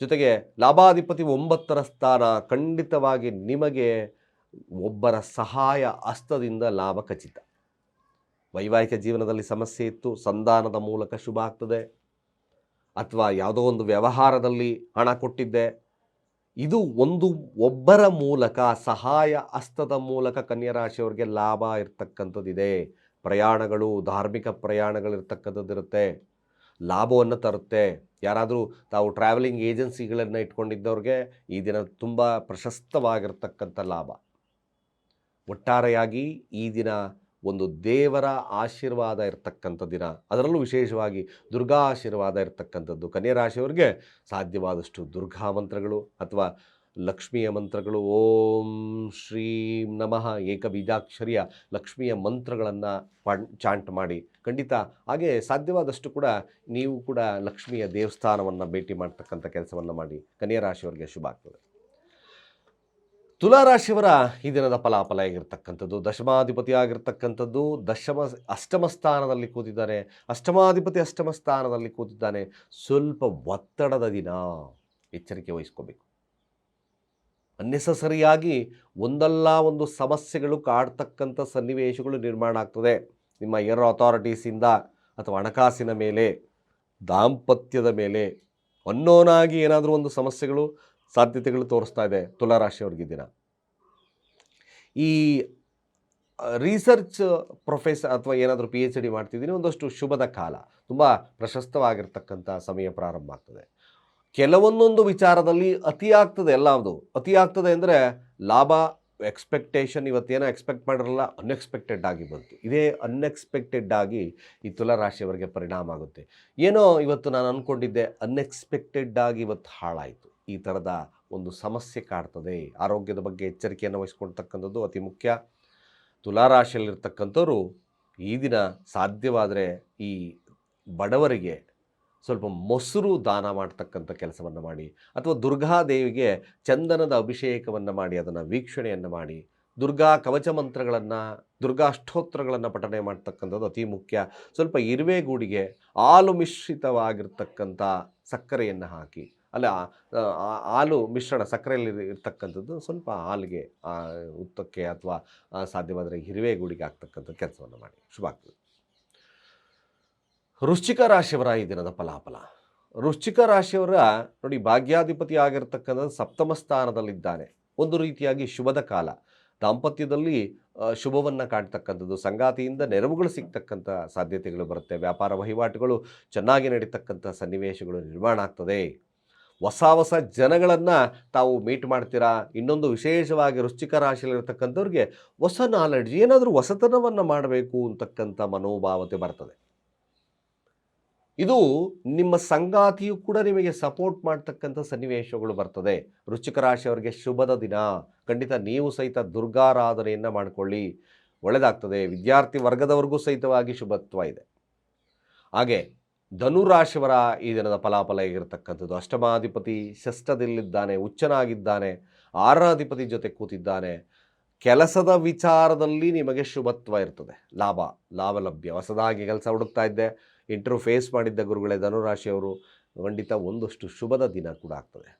Speaker 1: ಜೊತೆಗೆ ಲಾಭಾಧಿಪತಿ ಒಂಬತ್ತರ ಸ್ಥಾನ. ಖಂಡಿತವಾಗಿ ನಿಮಗೆ ಒಬ್ಬರ ಸಹಾಯ ಹಸ್ತದಿಂದ ಲಾಭ ಖಚಿತ. ವೈವಾಹಿಕ ಜೀವನದಲ್ಲಿ ಸಮಸ್ಯೆ ಇತ್ತು. ಸಂಧಾನದ ಮೂಲಕ ಶುಭ ಆಗ್ತದೆ. ಅಥವಾ ಯಾವುದೋ ಒಂದು ವ್ಯವಹಾರದಲ್ಲಿ ಹಣ ಕೊಟ್ಟಿದ್ದೆ. ಇದು ಒಂದು ಒಬ್ಬರ ಮೂಲಕ, ಸಹಾಯ ಹಸ್ತದ ಮೂಲಕ ಕನ್ಯಾ ರಾಶಿಯವರಿಗೆ ಲಾಭ ಇರ್ತಕ್ಕಂಥದ್ದಿದೆ. ಪ್ರಯಾಣಗಳು, ಧಾರ್ಮಿಕ ಪ್ರಯಾಣಗಳಿರ್ತಕ್ಕಂಥದ್ದಿರುತ್ತೆ ಲಾಭವನ್ನು ತರುತ್ತೆ. ಯಾರಾದರೂ ತಾವು ಟ್ರಾವೆಲಿಂಗ್ ಏಜೆನ್ಸಿಗಳನ್ನು ಇಟ್ಕೊಂಡಿದ್ದವ್ರಿಗೆ ಈ ದಿನ ತುಂಬ ಪ್ರಶಸ್ತವಾಗಿರ್ತಕ್ಕಂಥ ಲಾಭ. ಒಟ್ಟಾರೆಯಾಗಿ ಈ ದಿನ ಒಂದು ದೇವರ ಆಶೀರ್ವಾದ ಇರತಕ್ಕಂಥ ದಿನ. ಅದರಲ್ಲೂ ವಿಶೇಷವಾಗಿ ದುರ್ಗಾ ಆಶೀರ್ವಾದ ಇರತಕ್ಕಂಥದ್ದು. ಕನ್ಯಾ ರಾಶಿಯವರಿಗೆ ಸಾಧ್ಯವಾದಷ್ಟು ದುರ್ಗಾ ಮಂತ್ರಗಳು ಅಥವಾ ಲಕ್ಷ್ಮಿಯ ಮಂತ್ರಗಳು. ಓಂ ಶ್ರೀಂ ನಮಃ. ಏಕಬೀಜಾಕ್ಷರಿಯ ಲಕ್ಷ್ಮಿಯ ಮಂತ್ರಗಳನ್ನು ಪಣ್ ಚಾಂಟ್ ಮಾಡಿ. ಖಂಡಿತ ಹಾಗೆ ಸಾಧ್ಯವಾದಷ್ಟು ಕೂಡ ನೀವು ಕೂಡ ಲಕ್ಷ್ಮಿಯ ದೇವಸ್ಥಾನವನ್ನು ಭೇಟಿ ಮಾಡ್ತಕ್ಕಂಥ ಕೆಲಸವನ್ನು ಮಾಡಿ. ಕನ್ಯಾ ರಾಶಿಯವರಿಗೆ ಶುಭ ಆಗ್ತದೆ. ತುಲಾರಾಶಿಯವರ ಈ ದಿನದ ಫಲಾಫಲ ಆಗಿರ್ತಕ್ಕಂಥದ್ದು ದಶಮಾಧಿಪತಿ ಆಗಿರ್ತಕ್ಕಂಥದ್ದು, ದಶಮ, ಅಷ್ಟಮ ಸ್ಥಾನದಲ್ಲಿ ಕೂತಿದ್ದಾನೆ, ಅಷ್ಟಮಾಧಿಪತಿ ಅಷ್ಟಮ ಸ್ಥಾನದಲ್ಲಿ ಕೂತಿದ್ದಾನೆ. ಸ್ವಲ್ಪ ಒತ್ತಡದ ದಿನ ಎಚ್ಚರಿಕೆ ವಹಿಸ್ಕೋಬೇಕು. ಅನ್ನೆಸಸರಿಯಾಗಿ ಒಂದಲ್ಲ ಒಂದು ಸಮಸ್ಯೆಗಳು ಕಾಡ್ತಕ್ಕಂಥ ಸನ್ನಿವೇಶಗಳು ನಿರ್ಮಾಣ ಆಗ್ತದೆ. ನಿಮ್ಮ ಏರ್ ಅಥಾರಿಟೀಸಿಂದ ಅಥವಾ ಹಣಕಾಸಿನ ಮೇಲೆ, ದಾಂಪತ್ಯದ ಮೇಲೆ ಅನ್ನೋನಾಗಿ ಏನಾದರೂ ಒಂದು ಸಮಸ್ಯೆಗಳು ಸಾಧ್ಯತೆಗಳು ತೋರಿಸ್ತಾ ಇದೆ ತುಲಾರಾಶಿಯವ್ರಿಗೆ ದಿನ ಈ ರಿಸರ್ಚ್ ಪ್ರೊಫೆಸರ್ ಅಥವಾ ಏನಾದರೂ ಪಿ ಎಚ್ ಡಿ ಮಾಡ್ತಿದ್ದೀನಿ, ಒಂದಷ್ಟು ಶುಭದ ಕಾಲ. ತುಂಬ ಪ್ರಶಸ್ತವಾಗಿರ್ತಕ್ಕಂಥ ಸಮಯ ಪ್ರಾರಂಭ ಆಗ್ತದೆ. ಕೆಲವೊಂದೊಂದು ವಿಚಾರದಲ್ಲಿ ಅತಿ ಆಗ್ತದೆ ಅದು ಅತಿ ಆಗ್ತದೆ ಅಂದರೆ ಲಾಭ ಎಕ್ಸ್ಪೆಕ್ಟೇಷನ್ ಇವತ್ತೇನೋ ಎಕ್ಸ್ಪೆಕ್ಟ್ ಮಾಡಿರಲ್ಲ ಅನ್ಎಕ್ಸ್ಪೆಕ್ಟೆಡ್ ಆಗಿ ಬಂತು. ಇದೇ ಅನ್ಎಕ್ಸ್ಪೆಕ್ಟೆಡ್ ಆಗಿ ಈ ತುಲಾರಾಶಿಯವರಿಗೆ ಪರಿಣಾಮ ಆಗುತ್ತೆ. ಏನೋ ಇವತ್ತು ನಾನು ಅಂದ್ಕೊಂಡಿದ್ದೆ ಅನ್ಎಕ್ಸ್ಪೆಕ್ಟೆಡ್ ಆಗಿ ಇವತ್ತು ಹಾಳಾಯಿತು. ಈ ಥರದ ಒಂದು ಸಮಸ್ಯೆ ಕಾಡ್ತದೆ. ಆರೋಗ್ಯದ ಬಗ್ಗೆ ಎಚ್ಚರಿಕೆಯನ್ನು ವಹಿಸ್ಕೊಳ್ತಕ್ಕಂಥದ್ದು ಅತಿ ಮುಖ್ಯ. ತುಲಾರಾಶಿಯಲ್ಲಿರ್ತಕ್ಕಂಥವ್ರು ಈ ದಿನ ಸಾಧ್ಯವಾದರೆ ಈ ಬಡವರಿಗೆ ಸ್ವಲ್ಪ ಮೊಸರು ದಾನ ಮಾಡ್ತಕ್ಕಂಥ ಕೆಲಸವನ್ನು ಮಾಡಿ ಅಥವಾ ದುರ್ಗಾದೇವಿಗೆ ಚಂದನದ ಅಭಿಷೇಕವನ್ನು ಮಾಡಿ, ಅದನ್ನು ವೀಕ್ಷಣೆಯನ್ನು ಮಾಡಿ, ದುರ್ಗಾ ಕವಚ ಮಂತ್ರಗಳನ್ನು, ದುರ್ಗಾ ಅಷ್ಟೋತ್ರಗಳನ್ನು ಪಠನೆ ಮಾಡ್ತಕ್ಕಂಥದ್ದು ಅತಿ ಮುಖ್ಯ. ಸ್ವಲ್ಪ ಇರುವೆ ಗೂಡಿಗೆ ಹಾಲು ಮಿಶ್ರಿತವಾಗಿರ್ತಕ್ಕಂಥ ಸಕ್ಕರೆಯನ್ನು ಹಾಕಿ ಅಲ್ಲ ಹಾಲು ಮಿಶ್ರಣ ಸಕ್ಕರೆಯಲ್ಲಿ ಇರ್ತಕ್ಕಂಥದ್ದು ಸ್ವಲ್ಪ ಹಾಲಿಗೆ ಉತ್ತಕ್ಕೆ ಅಥವಾ ಸಾಧ್ಯವಾದರೆ ಹಿರಿವೆ ಗುಡಿಗೆ ಆಗ್ತಕ್ಕಂಥ ಕೆಲಸವನ್ನು ಮಾಡಿ. ಶುಭ ಆಗ್ತದೆ. ವೃಶ್ಚಿಕ ರಾಶಿಯವರ ಈ ದಿನದ ಫಲಾಫಲ. ವೃಶ್ಚಿಕ ರಾಶಿಯವರ ನೋಡಿ ಭಾಗ್ಯಾಧಿಪತಿ ಆಗಿರ್ತಕ್ಕಂಥದ್ದು ಸಪ್ತಮ ಸ್ಥಾನದಲ್ಲಿದ್ದಾನೆ. ಒಂದು ರೀತಿಯಾಗಿ ಶುಭದ ಕಾಲ. ದಾಂಪತ್ಯದಲ್ಲಿ ಶುಭವನ್ನು ಕಾಣ್ತಕ್ಕಂಥದ್ದು, ಸಂಗಾತಿಯಿಂದ ನೆರವುಗಳು ಸಿಗ್ತಕ್ಕಂಥ ಸಾಧ್ಯತೆಗಳು ಬರುತ್ತೆ. ವ್ಯಾಪಾರ ವಹಿವಾಟುಗಳು ಚೆನ್ನಾಗಿ ನಡೀತಕ್ಕಂಥ ಸನ್ನಿವೇಶಗಳು ನಿರ್ಮಾಣ ಆಗ್ತದೆ. ಹೊಸ ಹೊಸ ಜನಗಳನ್ನು ತಾವು ಮೀಟ್ ಮಾಡ್ತೀರಾ? ಇನ್ನೊಂದು ವಿಶೇಷವಾಗಿ ರುಚಿಕ ರಾಶಿಯಲ್ಲಿರ್ತಕ್ಕಂಥವ್ರಿಗೆ ಹೊಸ ನಾಲೆಡ್ಜ್ ಏನಾದರೂ ಹೊಸತನವನ್ನು ಮಾಡಬೇಕು ಅಂತಕ್ಕಂಥ ಮನೋಭಾವತೆ ಬರ್ತದೆ. ಇದು ನಿಮ್ಮ ಸಂಗಾತಿಯು ಕೂಡ ನಿಮಗೆ ಸಪೋರ್ಟ್ ಮಾಡ್ತಕ್ಕಂಥ ಸನ್ನಿವೇಶಗಳು ಬರ್ತದೆ. ವೃಶ್ಚಿಕ ರಾಶಿಯವರಿಗೆ ಶುಭದ ದಿನ. ಖಂಡಿತ ನೀವು ಸಹಿತ ದುರ್ಗಾರಾಧನೆಯನ್ನು ಮಾಡಿಕೊಳ್ಳಿ. ಒಳ್ಳೆಯದಾಗ್ತದೆ ವಿದ್ಯಾರ್ಥಿ ವರ್ಗದವರೆಗೂ ಸಹಿತವಾಗಿ ಶುಭತ್ವ ಇದೆ. ಹಾಗೆ ಧನುರಾಶಿಯವರ ಈ ದಿನದ ಫಲಾಫಲ ಹೇಗಿರತಕ್ಕಂಥದ್ದು? ಅಷ್ಟಮಾಧಿಪತಿ ಷಷ್ಠದಲ್ಲಿದ್ದಾನೆ, ಉಚ್ಚನಾಗಿದ್ದಾನೆ, ಆರಾಧಿಪತಿ ಜೊತೆ ಕೂತಿದ್ದಾನೆ. ಕೆಲಸದ ವಿಚಾರದಲ್ಲಿ ನಿಮಗೆ ಶುಭತ್ವ ಇರ್ತದೆ. ಲಾಭ ಲಾಭ ಲಭ್ಯ ಹೊಸದಾಗಿ ಕೆಲಸ ಹುಡುಕ್ತಾ ಇದ್ದೆ. ಇಂಟರ್ವ್ಯೂ ಫೇಸ್ ಮಾಡಿದ್ದ ಗುರುಗಳೇ ಧನುರಾಶಿಯವರು, ಖಂಡಿತ ಒಂದಷ್ಟು ಶುಭದ ದಿನ ಕೂಡ ಆಗ್ತದೆ.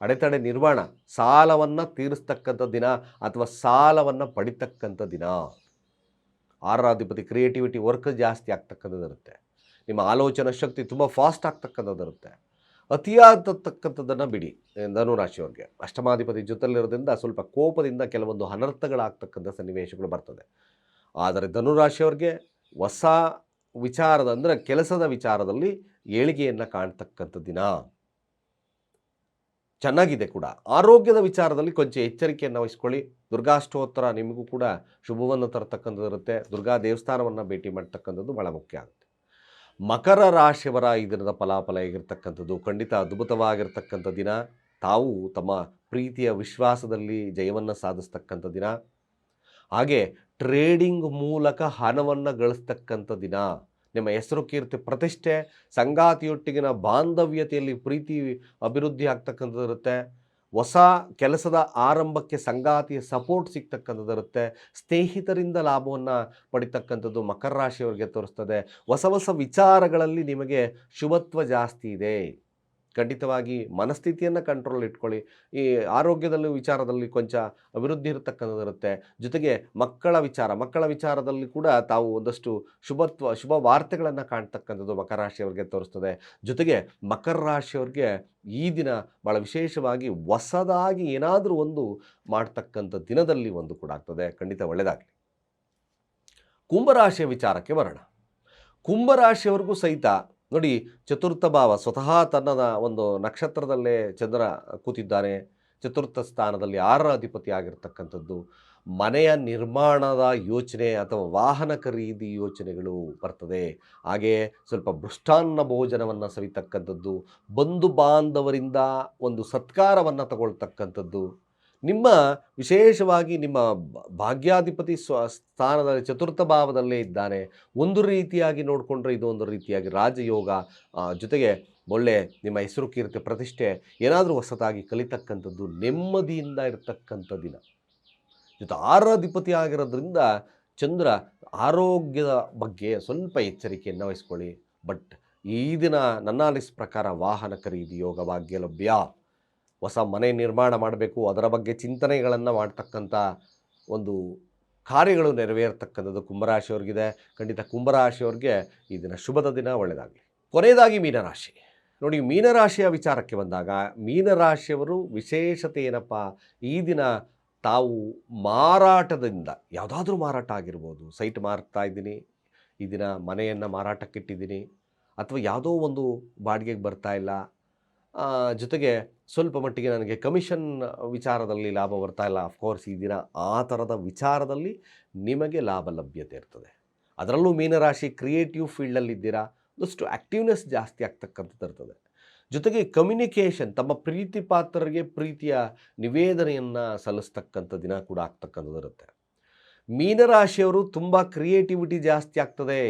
Speaker 1: ಅಡೆತಡೆ ನಿರ್ವಹಣ ಸಾಲವನ್ನು ತೀರಿಸ್ತಕ್ಕಂಥ ದಿನ ಅಥವಾ ಸಾಲವನ್ನು ಪಡಿತಕ್ಕಂಥ ದಿನ. ಆರಾಧಿಪತಿ ಕ್ರಿಯೇಟಿವಿಟಿ ವರ್ಕ್ ಜಾಸ್ತಿ ಆಗ್ತಕ್ಕಂಥದ್ದು ಇರುತ್ತೆ ನಿಮ್ಮ ಆಲೋಚನಾ ಶಕ್ತಿ ತುಂಬ ಫಾಸ್ಟ್ ಆಗ್ತಕ್ಕಂಥದ್ದು ಇರುತ್ತೆ ಅತಿಯಾಗತಕ್ಕಂಥದ್ದನ್ನು ಬಿಡಿ, ಧನುರಾಶಿಯವ್ರಿಗೆ. ಅಷ್ಟಮಾಧಿಪತಿ ಜೊತೆಲಿರೋದ್ರಿಂದ ಸ್ವಲ್ಪ ಕೋಪದಿಂದ ಕೆಲವೊಂದು ಅನರ್ಥಗಳಾಗ್ತಕ್ಕಂಥ ಸನ್ನಿವೇಶಗಳು ಬರ್ತದೆ. ಆದರೆ ಧನುರಾಶಿಯವ್ರಿಗೆ ಹೊಸ ವಿಚಾರದ ಅಂದರೆ ಕೆಲಸದ ವಿಚಾರದಲ್ಲಿ ಏಳಿಗೆಯನ್ನು ಕಾಣ್ತಕ್ಕಂಥ ದಿನ ಚೆನ್ನಾಗಿದೆ ಕೂಡ. ಆರೋಗ್ಯದ ವಿಚಾರದಲ್ಲಿ ಕೊಂಚ ಎಚ್ಚರಿಕೆಯನ್ನು ವಹಿಸ್ಕೊಳ್ಳಿ. ದುರ್ಗಾಷ್ಟೋತ್ತರ ನಿಮಗೂ ಕೂಡ ಶುಭವನ್ನು ತರತಕ್ಕಂಥದ್ದು ಇರುತ್ತೆ ದುರ್ಗಾ ದೇವಸ್ಥಾನವನ್ನು ಭೇಟಿ ಮಾಡ್ತಕ್ಕಂಥದ್ದು ಭಾಳ ಮುಖ್ಯ ಆಗುತ್ತೆ. ಮಕರ ರಾಶಿಯವರ ಈ ದಿನದ ಫಲಾಫಲ ಹೇಗಿರ್ತಕ್ಕಂಥದ್ದು? ಖಂಡಿತ ಅದ್ಭುತವಾಗಿರ್ತಕ್ಕಂಥ ದಿನ. ತಾವು ತಮ್ಮ ಪ್ರೀತಿಯ ವಿಶ್ವಾಸದಲ್ಲಿ ಜಯವನ್ನು ಸಾಧಿಸ್ತಕ್ಕಂಥ ದಿನ. ಹಾಗೆ ಟ್ರೇಡಿಂಗ್ ಮೂಲಕ ಹಣವನ್ನು ಗಳಿಸ್ತಕ್ಕಂಥ ದಿನ. ನಿಮ್ಮ ಹೆಸರು ಕೀರ್ತಿ ಪ್ರತಿಷ್ಠೆ, ಸಂಗಾತಿಯೊಟ್ಟಿಗಿನ ಬಾಂಧವ್ಯತೆಯಲ್ಲಿ ಪ್ರೀತಿ, ಅಭಿವೃದ್ಧಿ ಆಗ್ತಕ್ಕಂಥದ್ದು ಇರುತ್ತೆ. ಹೊಸ ಕೆಲಸದ ಆರಂಭಕ್ಕೆ ಸಂಗಾತಿಯ ಸಪೋರ್ಟ್ ಸಿಗ್ತಕ್ಕಂಥದ್ದು ಇರುತ್ತೆ. ಸ್ನೇಹಿತರಿಂದ ಲಾಭವನ್ನು ಪಡಿತಕ್ಕಂಥದ್ದು ಮಕರ ರಾಶಿಯವರಿಗೆ ತೋರಿಸ್ತದೆ. ಹೊಸ ಹೊಸ ವಿಚಾರಗಳಲ್ಲಿ ನಿಮಗೆ ಶುಭತ್ವ ಜಾಸ್ತಿ ಇದೆ. ಖಂಡಿತವಾಗಿ ಮನಸ್ಥಿತಿಯನ್ನು ಕಂಟ್ರೋಲ್ ಇಟ್ಕೊಳ್ಳಿ. ಈ ಆರೋಗ್ಯದಲ್ಲಿ ವಿಚಾರದಲ್ಲಿ ಕೊಂಚ ಅಭಿವೃದ್ಧಿ ಇರತಕ್ಕಂಥದ್ದಿರುತ್ತೆ ಜೊತೆಗೆ ಮಕ್ಕಳ ವಿಚಾರ, ಮಕ್ಕಳ ವಿಚಾರದಲ್ಲಿ ಕೂಡ ತಾವು ಒಂದಷ್ಟು ಶುಭತ್ವ, ಶುಭ ವಾರ್ತೆಗಳನ್ನು ಕಾಣ್ತಕ್ಕಂಥದ್ದು ಮಕರ ರಾಶಿಯವರಿಗೆ ತೋರಿಸ್ತದೆ. ಜೊತೆಗೆ ಮಕರ ರಾಶಿಯವ್ರಿಗೆ ಈ ದಿನ ಭಾಳ ವಿಶೇಷವಾಗಿ ಹೊಸದಾಗಿ ಏನಾದರೂ ಒಂದು ಮಾಡ್ತಕ್ಕಂಥ ದಿನದಲ್ಲಿ ಒಂದು ಕೂಡ ಆಗ್ತದೆ. ಖಂಡಿತ ಒಳ್ಳೆಯದಾಗಲಿ ಕುಂಭರಾಶಿಯ ವಿಚಾರಕ್ಕೆ ಬರೋಣ. ಕುಂಭರಾಶಿಯವರೆಗೂ ಸಹಿತ ನೋಡಿ, ಚತುರ್ಥ ಭಾವ ಸ್ವತಃ ತನ್ನ ಒಂದು ನಕ್ಷತ್ರದಲ್ಲೇ ಚಂದ್ರ ಕೂತಿದ್ದಾನೆ. ಚತುರ್ಥ ಸ್ಥಾನದಲ್ಲಿ ಆರರ ಅಧಿಪತಿ ಆಗಿರ್ತಕ್ಕಂಥದ್ದು ಮನೆಯ ನಿರ್ಮಾಣದ ಯೋಚನೆ ಅಥವಾ ವಾಹನ ಖರೀದಿ ಯೋಚನೆಗಳು ಬರ್ತದೆ. ಹಾಗೆಯೇ ಸ್ವಲ್ಪ ಭೃಷ್ಟಾನ್ನ ಭೋಜನವನ್ನು ಸವಿತಕ್ಕಂಥದ್ದು, ಬಂಧು ಬಾಂಧವರಿಂದ ಒಂದು ಸತ್ಕಾರವನ್ನು ತಗೊಳ್ತಕ್ಕಂಥದ್ದು. ನಿಮ್ಮ ವಿಶೇಷವಾಗಿ ನಿಮ್ಮ ಭಾಗ್ಯಾಧಿಪತಿ ಸ್ವ, ಸ್ಥಾನದಲ್ಲಿ ಚತುರ್ಥ ಭಾವದಲ್ಲೇ ಇದ್ದಾನೆ ಒಂದು ರೀತಿಯಾಗಿ ನೋಡಿಕೊಂಡ್ರೆ ಇದು ಒಂದು ರೀತಿಯಾಗಿ ರಾಜಯೋಗ ಜೊತೆಗೆ ಒಳ್ಳೆ ನಿಮ್ಮ ಹೆಸರು ಕೀರ್ತಿ ಪ್ರತಿಷ್ಠೆ ಏನಾದರೂ ಹೊಸತಾಗಿ ಕಲಿತಕ್ಕಂಥದ್ದು ನೆಮ್ಮದಿಯಿಂದ ಇರತಕ್ಕಂಥ ದಿನ. ಜೊತೆ ಆರಾಧಿಪತಿ ಆಗಿರೋದ್ರಿಂದ ಚಂದ್ರ ಆರೋಗ್ಯದ ಬಗ್ಗೆ ಸ್ವಲ್ಪ ಎಚ್ಚರಿಕೆಯನ್ನು ವಹಿಸ್ಕೊಳ್ಳಿ. ಬಟ್ ಈ ದಿನ ನನ್ನ ಪ್ರಕಾರ ವಾಹನ ಖರೀದಿ ಯೋಗ ಭಾಗ್ಯ ಲಭ್ಯ. ಹೊಸ ಮನೆ ನಿರ್ಮಾಣ ಮಾಡಬೇಕು, ಅದರ ಬಗ್ಗೆ ಚಿಂತನೆಗಳನ್ನು ಮಾಡ್ತಕ್ಕಂಥ ಒಂದು ಕಾರ್ಯಗಳು ನೆರವೇರ್ತಕ್ಕಂಥದ್ದು ಕುಂಭರಾಶಿಯವ್ರಿಗಿದೆ. ಖಂಡಿತ ಕುಂಭರಾಶಿಯವ್ರಿಗೆ ಈ ದಿನ ಶುಭದ ದಿನ ಒಳ್ಳೆಯದಾಗಲಿ ಕೊನೆಯದಾಗಿ ಮೀನರಾಶಿ. ನೋಡಿ, ಮೀನರಾಶಿಯ ವಿಚಾರಕ್ಕೆ ಬಂದಾಗ, ಮೀನರಾಶಿಯವರು ವಿಶೇಷತೆ ಏನಪ್ಪ, ಈ ದಿನ ತಾವು ಮಾರಾಟದಿಂದ, ಯಾವುದಾದ್ರೂ ಮಾರಾಟ ಆಗಿರ್ಬೋದು. ಸೈಟ್ ಮಾರ್ತಾ ಇದ್ದೀನಿ, ಈ ದಿನ ಮನೆಯನ್ನು ಮಾರಾಟಕ್ಕಿಟ್ಟಿದ್ದೀನಿ, ಅಥವಾ ಯಾವುದೋ ಒಂದು ಬಾಡಿಗೆಗೆ ಬರ್ತಾ ಇಲ್ಲ ಜೊತೆಗೆ ಸ್ವಲ್ಪ ಮಟ್ಟಿಗೆ ನನಗೆ ಕಮಿಷನ್ ವಿಚಾರದಲ್ಲಿ ಲಾಭ ಬರ್ತಾ ಇಲ್ಲ. ಅಫ್ಕೋರ್ಸ್ ಈ ದಿನ ಆ ಥರದ ವಿಚಾರದಲ್ಲಿ ನಿಮಗೆ ಲಾಭ ಲಭ್ಯತೆ ಇರ್ತದೆ. ಅದರಲ್ಲೂ ಮೀನರಾಶಿ ಕ್ರಿಯೇಟಿವ್ ಫೀಲ್ಡಲ್ಲಿದ್ದೀರಾ ಒಂದಷ್ಟು ಆ್ಯಕ್ಟಿವ್ನೆಸ್ ಜಾಸ್ತಿ ಆಗ್ತಕ್ಕಂಥದ್ದು ಇರ್ತದೆ. ಜೊತೆಗೆ ಕಮ್ಯುನಿಕೇಷನ್ ತಮ್ಮ ಪ್ರೀತಿ ಪಾತ್ರರಿಗೆ ಪ್ರೀತಿಯ ನಿವೇದನೆಯನ್ನು ಸಲ್ಲಿಸ್ತಕ್ಕಂಥ ದಿನ ಕೂಡ ಆಗ್ತಕ್ಕಂಥದ್ದು ಇರುತ್ತೆ. ಮೀನರಾಶಿಯವರು ತುಂಬ ಕ್ರಿಯೇಟಿವಿಟಿ ಜಾಸ್ತಿ ಆಗ್ತದೆ.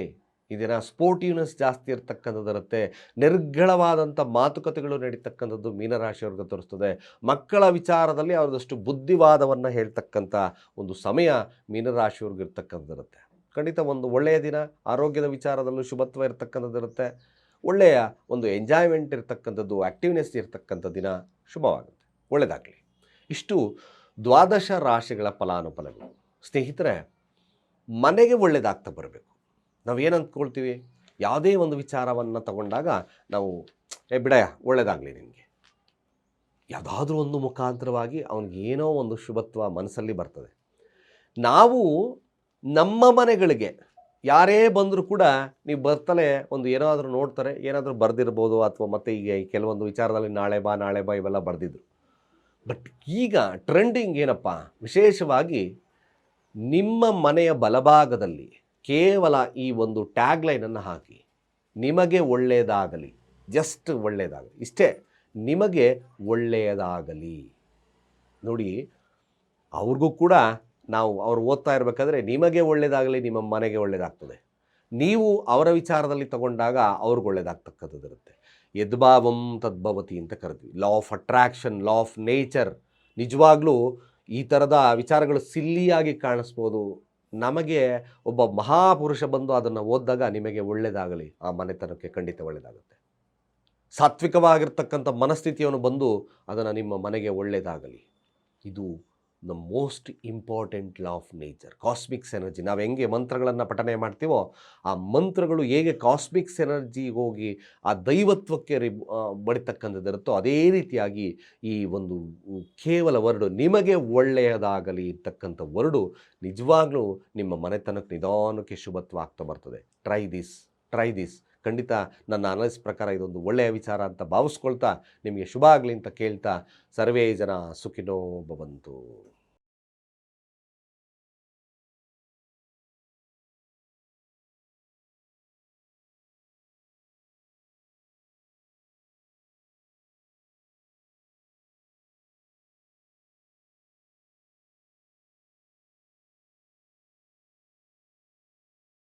Speaker 1: ಈ ದಿನ ಸ್ಪೋರ್ಟಿವ್ನೆಸ್ ಜಾಸ್ತಿ ಇರ್ತಕ್ಕಂಥದ್ದು ಇರುತ್ತೆ ನಿರ್ಗಳವಾದಂಥ ಮಾತುಕತೆಗಳು ನಡೀತಕ್ಕಂಥದ್ದು ಮೀನರಾಶಿಯವ್ರಿಗೆ ತೋರಿಸ್ತದೆ. ಮಕ್ಕಳ ವಿಚಾರದಲ್ಲಿ ಅವ್ರದಷ್ಟು ಬುದ್ಧಿವಾದವನ್ನು ಹೇಳ್ತಕ್ಕಂಥ ಒಂದು ಸಮಯ ಮೀನರಾಶಿಯವ್ರಿಗೆ ಇರ್ತಕ್ಕಂಥದ್ದು ಇರುತ್ತೆ ಖಂಡಿತ ಒಂದು ಒಳ್ಳೆಯ ದಿನ, ಆರೋಗ್ಯದ ವಿಚಾರದಲ್ಲೂ ಶುಭತ್ವ ಇರತಕ್ಕಂಥದ್ದು ಇರುತ್ತೆ ಒಳ್ಳೆಯ ಒಂದು ಎಂಜಾಯ್ಮೆಂಟ್ ಇರತಕ್ಕಂಥದ್ದು ಆ್ಯಕ್ಟಿವ್ನೆಸ್ ಇರತಕ್ಕಂಥ ದಿನ ಶುಭವಾಗುತ್ತೆ. ಒಳ್ಳೆಯದಾಗಲಿ ಇಷ್ಟು ದ್ವಾದಶ ರಾಶಿಗಳ ಫಲಾನುಫಲಗಳು. ಸ್ನೇಹಿತರೆ, ಮನೆಗೆ ಒಳ್ಳೆಯದಾಗ್ತಾ ಬರಬೇಕು. ನಾವು ಏನು ಅಂದ್ಕೊಳ್ತೀವಿ ಯಾವುದೇ ಒಂದು ವಿಚಾರವನ್ನು ತಗೊಂಡಾಗ ನಾವು, ಏ ಬಿಡಯ ಒಳ್ಳೆಯದಾಗಲಿ ನಿಮಗೆ ಯಾವುದಾದ್ರೂ ಒಂದು ಮುಖಾಂತರವಾಗಿ ಏನೋ ಒಂದು ಶುಭತ್ವ ಮನಸ್ಸಲ್ಲಿ ಬರ್ತದೆ. ನಾವು ನಮ್ಮ ಮನೆಗಳಿಗೆ, ಯಾರೇ ಬಂದರೂ ಕೂಡ ನೀವು ಬರ್ತಲೇ ಒಂದು ಏನಾದರೂ ನೋಡ್ತಾರೆ, ಏನಾದರೂ ಬರೆದಿರ್ಬೋದು ಅಥವಾ ಮತ್ತೆ ಈಗ ಕೆಲವೊಂದು ವಿಚಾರದಲ್ಲಿ ನಾಳೆ ಬಾ ನಾಳೆ ಬಾ ಇವೆಲ್ಲ ಬರೆದಿದ್ರು. ಬಟ್ ಈಗ ಟ್ರೆಂಡಿಂಗ್ ಏನಪ್ಪ? ವಿಶೇಷವಾಗಿ ನಿಮ್ಮ ಮನೆಯ ಬಲಭಾಗದಲ್ಲಿ ಕೇವಲ ಈ ಒಂದು ಟ್ಯಾಗ್ಲೈನನ್ನು ಹಾಕಿ. ನಿಮಗೆ ಒಳ್ಳೆಯದಾಗಲಿ ಜಸ್ಟ್ ಒಳ್ಳೆಯದಾಗಲಿ ಇಷ್ಟೇ, ನಿಮಗೆ ಒಳ್ಳೆಯದಾಗಲಿ ನೋಡಿ, ಅವ್ರಿಗೂ ಕೂಡ ನಾವು ಅವ್ರು ಓದ್ತಾ ಇರಬೇಕಾದ್ರೆ ನಿಮಗೆ ಒಳ್ಳೆಯದಾಗಲಿ ನಿಮ್ಮ ಮನೆಗೆ ಒಳ್ಳೆಯದಾಗ್ತದೆ ನೀವು ಅವರ ವಿಚಾರದಲ್ಲಿ ತಗೊಂಡಾಗ ಅವ್ರಿಗೆ ಒಳ್ಳೆಯದಾಗ್ತಕ್ಕಂಥದ್ದಿರುತ್ತೆ ಯದ್ಭಾವಂ ತದ್ಭವತಿ ಅಂತ ಕರೆದ್ವಿ. Law of attraction law of nature ನಿಜವಾಗ್ಲೂ ಈ ಥರದ ವಿಚಾರಗಳು ಸಿಲ್ಲಿಯಾಗಿ ಕಾಣಿಸ್ಬೋದು. ನಮಗೆ ಒಬ್ಬ ಮಹಾಪುರುಷ ಬಂದು ಅದನ್ನು ಓದಿದಾಗ ನಿಮಗೆ ಒಳ್ಳೆಯದಾಗಲಿ, ಆ ಮನೆತನಕ್ಕೆ ಖಂಡಿತ ಒಳ್ಳೆಯದಾಗುತ್ತೆ. ಸಾತ್ವಿಕವಾಗಿರ್ತಕ್ಕಂಥ ಮನಸ್ಥಿತಿಯನ್ನು ಬಂದು ಅದನ್ನು ನಿಮ್ಮ ಮನೆಗೆ ಒಳ್ಳೆಯದಾಗಲಿ. ಇದು the most important law of nature cosmics energy ನಾವು ಹೆಂಗೆ ಮಂತ್ರಗಳನ್ನು ಪಠನೆ ಮಾಡ್ತೀವೋ, ಆ ಮಂತ್ರಗಳು ಹೇಗೆ ಕಾಸ್ಮಿಕ್ಸ್ ಎನರ್ಜಿಗೆ ಹೋಗಿ ಆ ದೈವತ್ವಕ್ಕೆ ರಿ ಬಡಿತಕ್ಕಂಥದ್ದಿರುತ್ತೋ ಬಡಿತಕ್ಕಂಥದ್ದು ಅದೇ ರೀತಿಯಾಗಿ ಈ ಒಂದು ಕೇವಲ ವರ್ಡು ನಿಮಗೆ ಒಳ್ಳೆಯದಾಗಲಿ ಇರ್ತಕ್ಕಂಥ ವರ್ಡು ನಿಜವಾಗ್ಲೂ ನಿಮ್ಮ ಮನೆತನಕ್ಕೆ ನಿಧಾನಕ್ಕೆ ಶುಭತ್ವ ಆಗ್ತಾ ಬರ್ತದೆ. ಟ್ರೈ ದಿಸ್ ಟ್ರೈ ದಿಸ್ ಖಂಡಿತ ನನ್ನ ಅನಲಿಸ್ ಪ್ರಕಾರ ಇದೊಂದು ಒಳ್ಳೆಯ ವಿಚಾರ ಅಂತ ಭಾವಿಸ್ಕೊಳ್ತಾ ನಿಮಗೆ ಶುಭ ಆಗಲಿ ಅಂತ ಕೇಳ್ತಾ ಸರ್ವೇ ಜನ ಸುಖಿನೋ ಭವಂತು